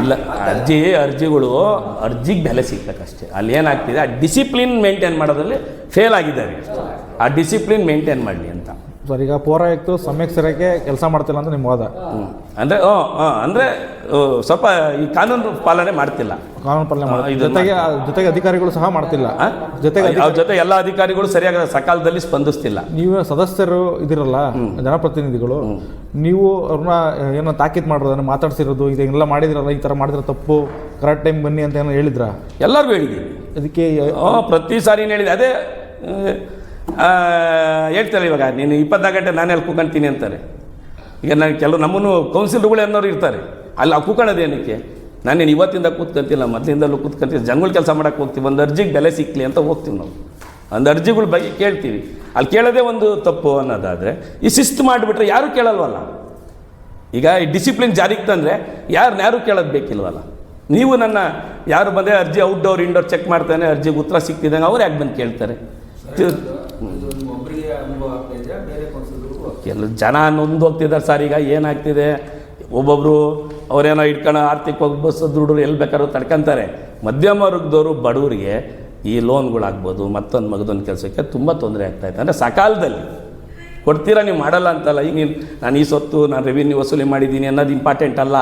ಇಲ್ಲ ಅರ್ಜಿ ಅರ್ಜಿಗಳು ಅರ್ಜಿಗೆ ಬೆಲೆ ಸಿಗ್ಬೇಕಷ್ಟೇ ಅಲ್ಲಿ ಏನಾಗ್ತಿದೆ ಆ ಡಿಸಿಪ್ಲಿನ್ ಮೇಂಟೈನ್ ಮಾಡೋದ್ರಲ್ಲಿ ಫೇಲ್ ಆಗಿದ್ದಾರೆ ಆ ಡಿಸಿಪ್ಲಿನ್ ಮೇಂಟೈನ್ ಮಾಡಲಿ ಅಂತ. ಸರ್ ಈಗ ಪೌರಾಯುಕ್ತರು ಸಮಯಕ್ಕೆ ಸರಿಯಾಗಿ ಕೆಲಸ ಮಾಡ್ತಿಲ್ಲ ಅಂತ ನಿಮ್ಮ ವಾದ? ಅಂದರೆ ಹ್ಞೂ ಹಾಂ ಅಂದರೆ ಸ್ವಲ್ಪ ಈ ಕಾನೂನು ಪಾಲನೆ ಮಾಡ್ತಿಲ್ಲ. ಕಾನೂನು ಪಾಲನೆ ಮಾಡಿ ಜೊತೆಗೆ ಜೊತೆಗೆ ಅಧಿಕಾರಿಗಳು ಸಹ ಮಾಡ್ತಿಲ್ಲ. ಜೊತೆಗೆ ಅವ್ರ ಜೊತೆ ಎಲ್ಲ ಅಧಿಕಾರಿಗಳು ಸರಿಯಾಗಿ ಸಕಾಲದಲ್ಲಿ ಸ್ಪಂದಿಸ್ತಿಲ್ಲ. ನೀವು ಸದಸ್ಯರು ಇದಿರಲ್ಲ ಜನಪ್ರತಿನಿಧಿಗಳು ನೀವು ಅವ್ರನ್ನ ಏನೋ ತಾಕೀತ್ ಮಾಡಿರೋದನ್ನ ಮಾತಾಡ್ಸಿರೋದು ಇದೆಲ್ಲ ಮಾಡಿದ್ರಲ್ಲ ಈ ಥರ ಮಾಡಿದ್ರೆ ತಪ್ಪು ಕರೆಕ್ಟ್ ಟೈಮ್ ಬನ್ನಿ ಅಂತ ಏನೋ ಹೇಳಿದ್ರ? ಎಲ್ಲರಿಗೂ ಹೇಳಿದ್ದೀವಿ ಅದಕ್ಕೆ ಪ್ರತಿ ಸಾರಿ ಏನು ಹೇಳಿದೆ. ಅದೇ ಹೇಳ್ತಾರೆ ಇವಾಗ, ನೀನು ಇಪ್ಪತ್ನಾಲ್ಕು ಗಂಟೆ ನಾನೇ ಅಲ್ಲಿ ಕೂಕೊಂತೀನಿ ಅಂತಾರೆ. ಈಗ ನಾನು ಕೆಲವು ನಮ್ಮನ್ನು ಕೌನ್ಸಿಲರ್ಗಳು ಅನ್ನೋರು ಇರ್ತಾರೆ. ಅಲ್ಲಿ ಆ ಕೂತ್ಕೊಳ್ಳೋದು ಏನಕ್ಕೆ? ನಾನೇನು ಇವತ್ತಿಂದ ಕೂತ್ಕೊಂತಿಲ್ಲ, ಮೊದಲಿಂದಲೂ ಕೂತ್ಕೊಂತೀನಿ ಜಂಗುಲ್ ಕೆಲಸ ಮಾಡೋಕ್ಕೆ ಹೋಗ್ತೀವಿ, ಒಂದು ಅರ್ಜಿಗೆ ಬೆಲೆ ಸಿಕ್ಕಲಿ ಅಂತ ಹೋಗ್ತೀವಿ ನಾವು. ಒಂದು ಅರ್ಜಿಗಳ ಬಗ್ಗೆ ಕೇಳ್ತೀವಿ. ಅಲ್ಲಿ ಕೇಳೋದೇ ಒಂದು ತಪ್ಪು ಅನ್ನೋದಾದರೆ, ಈ ಶಿಸ್ತು ಮಾಡಿಬಿಟ್ರೆ ಯಾರೂ ಕೇಳಲ್ವಲ್ಲ? ಈಗ ಈ ಡಿಸಿಪ್ಲಿನ್ ಜಾರಿಗೆ ತಂದರೆ ಯಾರನ್ನ ಯಾರೂ ಕೇಳೋದು ಬೇಕಿಲ್ವಲ್ಲ? ನೀವು ನನ್ನ, ಯಾರು ಬಂದರೆ ಅರ್ಜಿ ಔಟ್ಡೋರ್ ಇಂಡೋರ್ ಚೆಕ್ ಮಾಡ್ತಾನೆ, ಅರ್ಜಿಗೆ ಉತ್ತರ ಸಿಕ್ತಿದ್ದಂಗೆ ಅವ್ರು ಯಾಕೆ ಬಂದು ಕೇಳ್ತಾರೆ? ಕೆಲವು ಜನ ನೊಂದು ಹೋಗ್ತಿದ್ದಾರೆ ಸರ್ ಈಗ ಏನಾಗ್ತಿದೆ? ಒಬ್ಬೊಬ್ಬರು ಅವರೇನೋ ಇಟ್ಕೊಂಡು ಆರ್ಥಿಕವಾಗಿ ಬಸ್ ದುಡ್ಡು ಎಲ್ಲಿ ಬೇಕಾದ್ರೂ ತಡ್ಕೊಂತಾರೆ. ಮಧ್ಯಮ ವರ್ಗದವರು ಬಡವರಿಗೆ ಈ ಲೋನ್ಗಳಾಗ್ಬೋದು ಮತ್ತೊಂದು ಮಗದೊಂದು ಕೆಲಸಕ್ಕೆ ತುಂಬ ತೊಂದರೆ ಆಗ್ತಾಯಿದೆ ಅಂದರೆ ಸಕಾಲದಲ್ಲಿ ಕೊಡ್ತೀರಾ ನೀವು ಮಾಡಲ್ಲ ಅಂತಲ್ಲ, ಈಗ ನೀನು ನಾನು ಈ ಸೊತ್ತು, ನಾನು ರೆವಿನ್ಯೂ ವಸೂಲಿ ಮಾಡಿದ್ದೀನಿ ಅನ್ನೋದು ಇಂಪಾರ್ಟೆಂಟ್ ಅಲ್ಲ.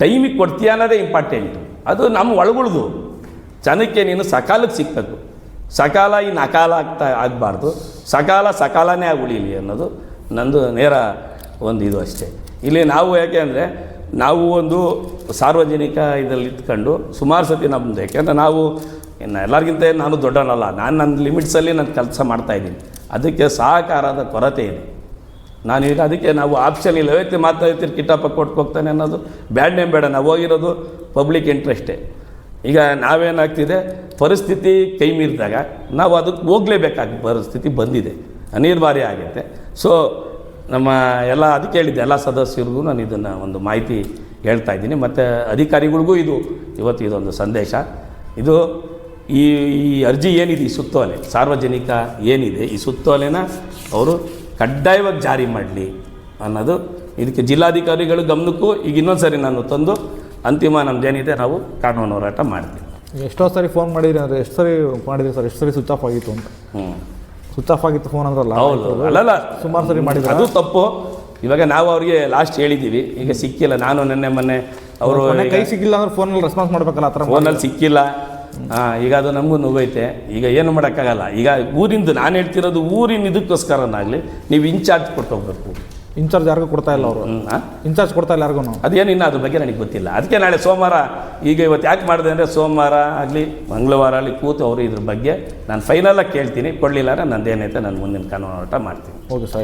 ಟೈಮಿಗೆ ಕೊಡ್ತೀಯ ಅನ್ನೋದೇ ಇಂಪಾರ್ಟೆಂಟು ಅದು ನಮ್ಮ ಒಳಗುಳ್ದು. ಜನಕ್ಕೆ ನೀನು ಸಕಾಲಕ್ಕೆ ಸಿಕ್ಕಬೇಕು ಸಕಾಲ ಇನ್ನು ಅಕಾಲ ಆಗ್ತಾ ಆಗಬಾರ್ದು. ಸಕಾಲ ಸಕಾಲನೇ ಆಗಿ ಉಳೀಲಿ ಅನ್ನೋದು ನಂದು ನೇರ ಒಂದು ಇದು ಅಷ್ಟೇ. ಇಲ್ಲಿ ನಾವು ಯಾಕೆ ಅಂದರೆ ನಾವು ಒಂದು ಸಾರ್ವಜನಿಕ ಇದರಲ್ಲಿ ಇದ್ಕೊಂಡು ಸುಮಾರು ಸತಿ ನಮ್ಮದು ಯಾಕೆಂದರೆ ನಾವು ಇನ್ನು ಎಲ್ಲರಿಗಿಂತ ನಾನು ದೊಡ್ಡನಲ್ಲ, ನಾನು ನನ್ನ ಲಿಮಿಟ್ಸಲ್ಲಿ ನಾನು ಕೆಲಸ ಮಾಡ್ತಾಯಿದ್ದೀನಿ ಅದಕ್ಕೆ ಸಹಕಾರದ ಕೊರತೆ ಇದೆ. ನಾನು ಈಗ ಅದಕ್ಕೆ ನಾವು ಆಪ್ಷನ್ ಇಲ್ಲ. ವ್ಯಕ್ತಿ ಮಾತಾಡ್ತೀರಿ ಕಿಟ್ಟಪ್ಪ ಕೊಟ್ಕೋಗ್ತಾನೆ ಅನ್ನೋದು ಬ್ಯಾಡ್ ನೇಮ್ ಬೇಡ. ನಾವು ಹೋಗಿರೋದು ಪಬ್ಲಿಕ್ ಇಂಟ್ರೆಸ್ಟೇ ಈಗ ನಾವೇನಾಗ್ತಿದೆ? ಪರಿಸ್ಥಿತಿ ಕೈ ಮೀರಿದಾಗ ನಾವು ಅದಕ್ಕೆ ಹೋಗಲೇಬೇಕಾದ ಪರಿಸ್ಥಿತಿ ಬಂದಿದೆ. ಅನಿವಾರ್ಯ ಆಗುತ್ತೆ ಸೊ ನಮ್ಮ ಎಲ್ಲ ಅದಕ್ಕೆ ಹೇಳಿದ್ದೆ, ಎಲ್ಲ ಸದಸ್ಯರಿಗೂ ನಾನು ಇದನ್ನು ಒಂದು ಮಾಹಿತಿ ಹೇಳ್ತಾ ಇದ್ದೀನಿ. ಮತ್ತು ಅಧಿಕಾರಿಗಳಿಗೂ ಇದು, ಇವತ್ತು ಇದೊಂದು ಸಂದೇಶ. ಇದು ಈ ಈ ಅರ್ಜಿ ಏನಿದೆ ಈ ಸುತ್ತೋಲೆ? ಸಾರ್ವಜನಿಕ ಏನಿದೆ? ಈ ಸುತ್ತೋಲೆನ ಅವರು ಕಡ್ಡಾಯವಾಗಿ ಜಾರಿ ಮಾಡಲಿ ಅನ್ನೋದು ಇದಕ್ಕೆ ಜಿಲ್ಲಾಧಿಕಾರಿಗಳ ಗಮನಕ್ಕೂ ಈಗ ಇನ್ನೊಂದು ಸರಿ ನಾನು ತಂದು ಅಂತಿಮ ನಮ್ದೇನಿದೆ ನಾವು ಕಾನೂನು ಹೋರಾಟ ಮಾಡ್ತೀವಿ. ಎಷ್ಟೋ ಸರಿ ಫೋನ್ ಮಾಡಿದ್ರಿ ಅಂದ್ರೆ ಎಷ್ಟು ಸರಿ ಮಾಡಿದ್ರಿ ಸರ್? ಎಷ್ಟು ಸರಿ ಸ್ವಿಚ್ ಆಫ್ ಆಗಿತ್ತು ಅಂತ. ಹ್ಞೂ ಸ್ವಿಚ್ ಆಫ್ ಆಗಿತ್ತು ಫೋನ್ ಅಂದ್ರಲ್ಲ ಹೌದು. ಅಲ್ಲಲ್ಲ ಸುಮಾರು ಸರಿ ಮಾಡಿದ್ರು? ಅದು ತಪ್ಪು. ಇವಾಗ ನಾವು ಅವ್ರಿಗೆ ಲಾಸ್ಟ್ ಹೇಳಿದ್ದೀವಿ ಈಗ ಸಿಕ್ಕಿಲ್ಲ. ನಾನು ನಿನ್ನೆ ಮೊನ್ನೆ ಅವರು ಕೈ ಸಿಕ್ಕಿಲ್ಲ ಅಂದ್ರೆ ಫೋನಲ್ಲಿ ರೆಸ್ಪಾನ್ಸ್ ಮಾಡ್ಬೇಕಲ್ಲ ಆ ಥರ ಫೋನಲ್ಲಿ ಸಿಕ್ಕಿಲ್ಲ. ಹಾಂ ಈಗ ಅದು ನಮಗೂ ನೋವೈತೆ. ಈಗ ಏನು ಮಾಡೋಕ್ಕಾಗಲ್ಲ. ಈಗ ಊರಿಂದು ನಾನು ಹೇಳ್ತಿರೋದು ಊರಿನ ಇದಕ್ಕೋಸ್ಕರನಾಗಲಿ ನೀವು ಇನ್ಚಾರ್ಜ್ ಕೊಟ್ಟು ಹೋಗ್ಬೇಕು. ಇನ್ಚಾರ್ಜ್ ಯಾರಿಗೂ ಕೊಡ್ತಾ ಇಲ್ಲ ಅವರು. ಇನ್ಚಾರ್ಜ್ ಕೊಡ್ತಾ ಇಲ್ಲ ಯಾರಿಗೂ. ಅದೇನು ಇನ್ನು ಅದ್ರ ಬಗ್ಗೆ ನನಗೆ ಗೊತ್ತಿಲ್ಲ. ಅದಕ್ಕೆ ನಾಳೆ ಸೋಮವಾರ ಈಗ ಇವತ್ತು ಯಾಕೆ ಮಾಡಿದೆ ಅಂದರೆ ಸೋಮವಾರ ಆಗಲಿ ಮಂಗಳವಾರ ಆಗಲಿ ಕೂತು ಅವರು ಇದ್ರ ಬಗ್ಗೆ ನಾನು ಫೈನಲ್ಲಾಗಿ ಕೇಳ್ತೀನಿ. ಕೊಡಲಿಲ್ಲ ಅಂದರೆ ನಂದೇನೈತೆ ನಾನು ಮುಂದಿನ ಕಾನೂನು ಹೋರಾಟ ಮಾಡ್ತೀನಿ. Okay sir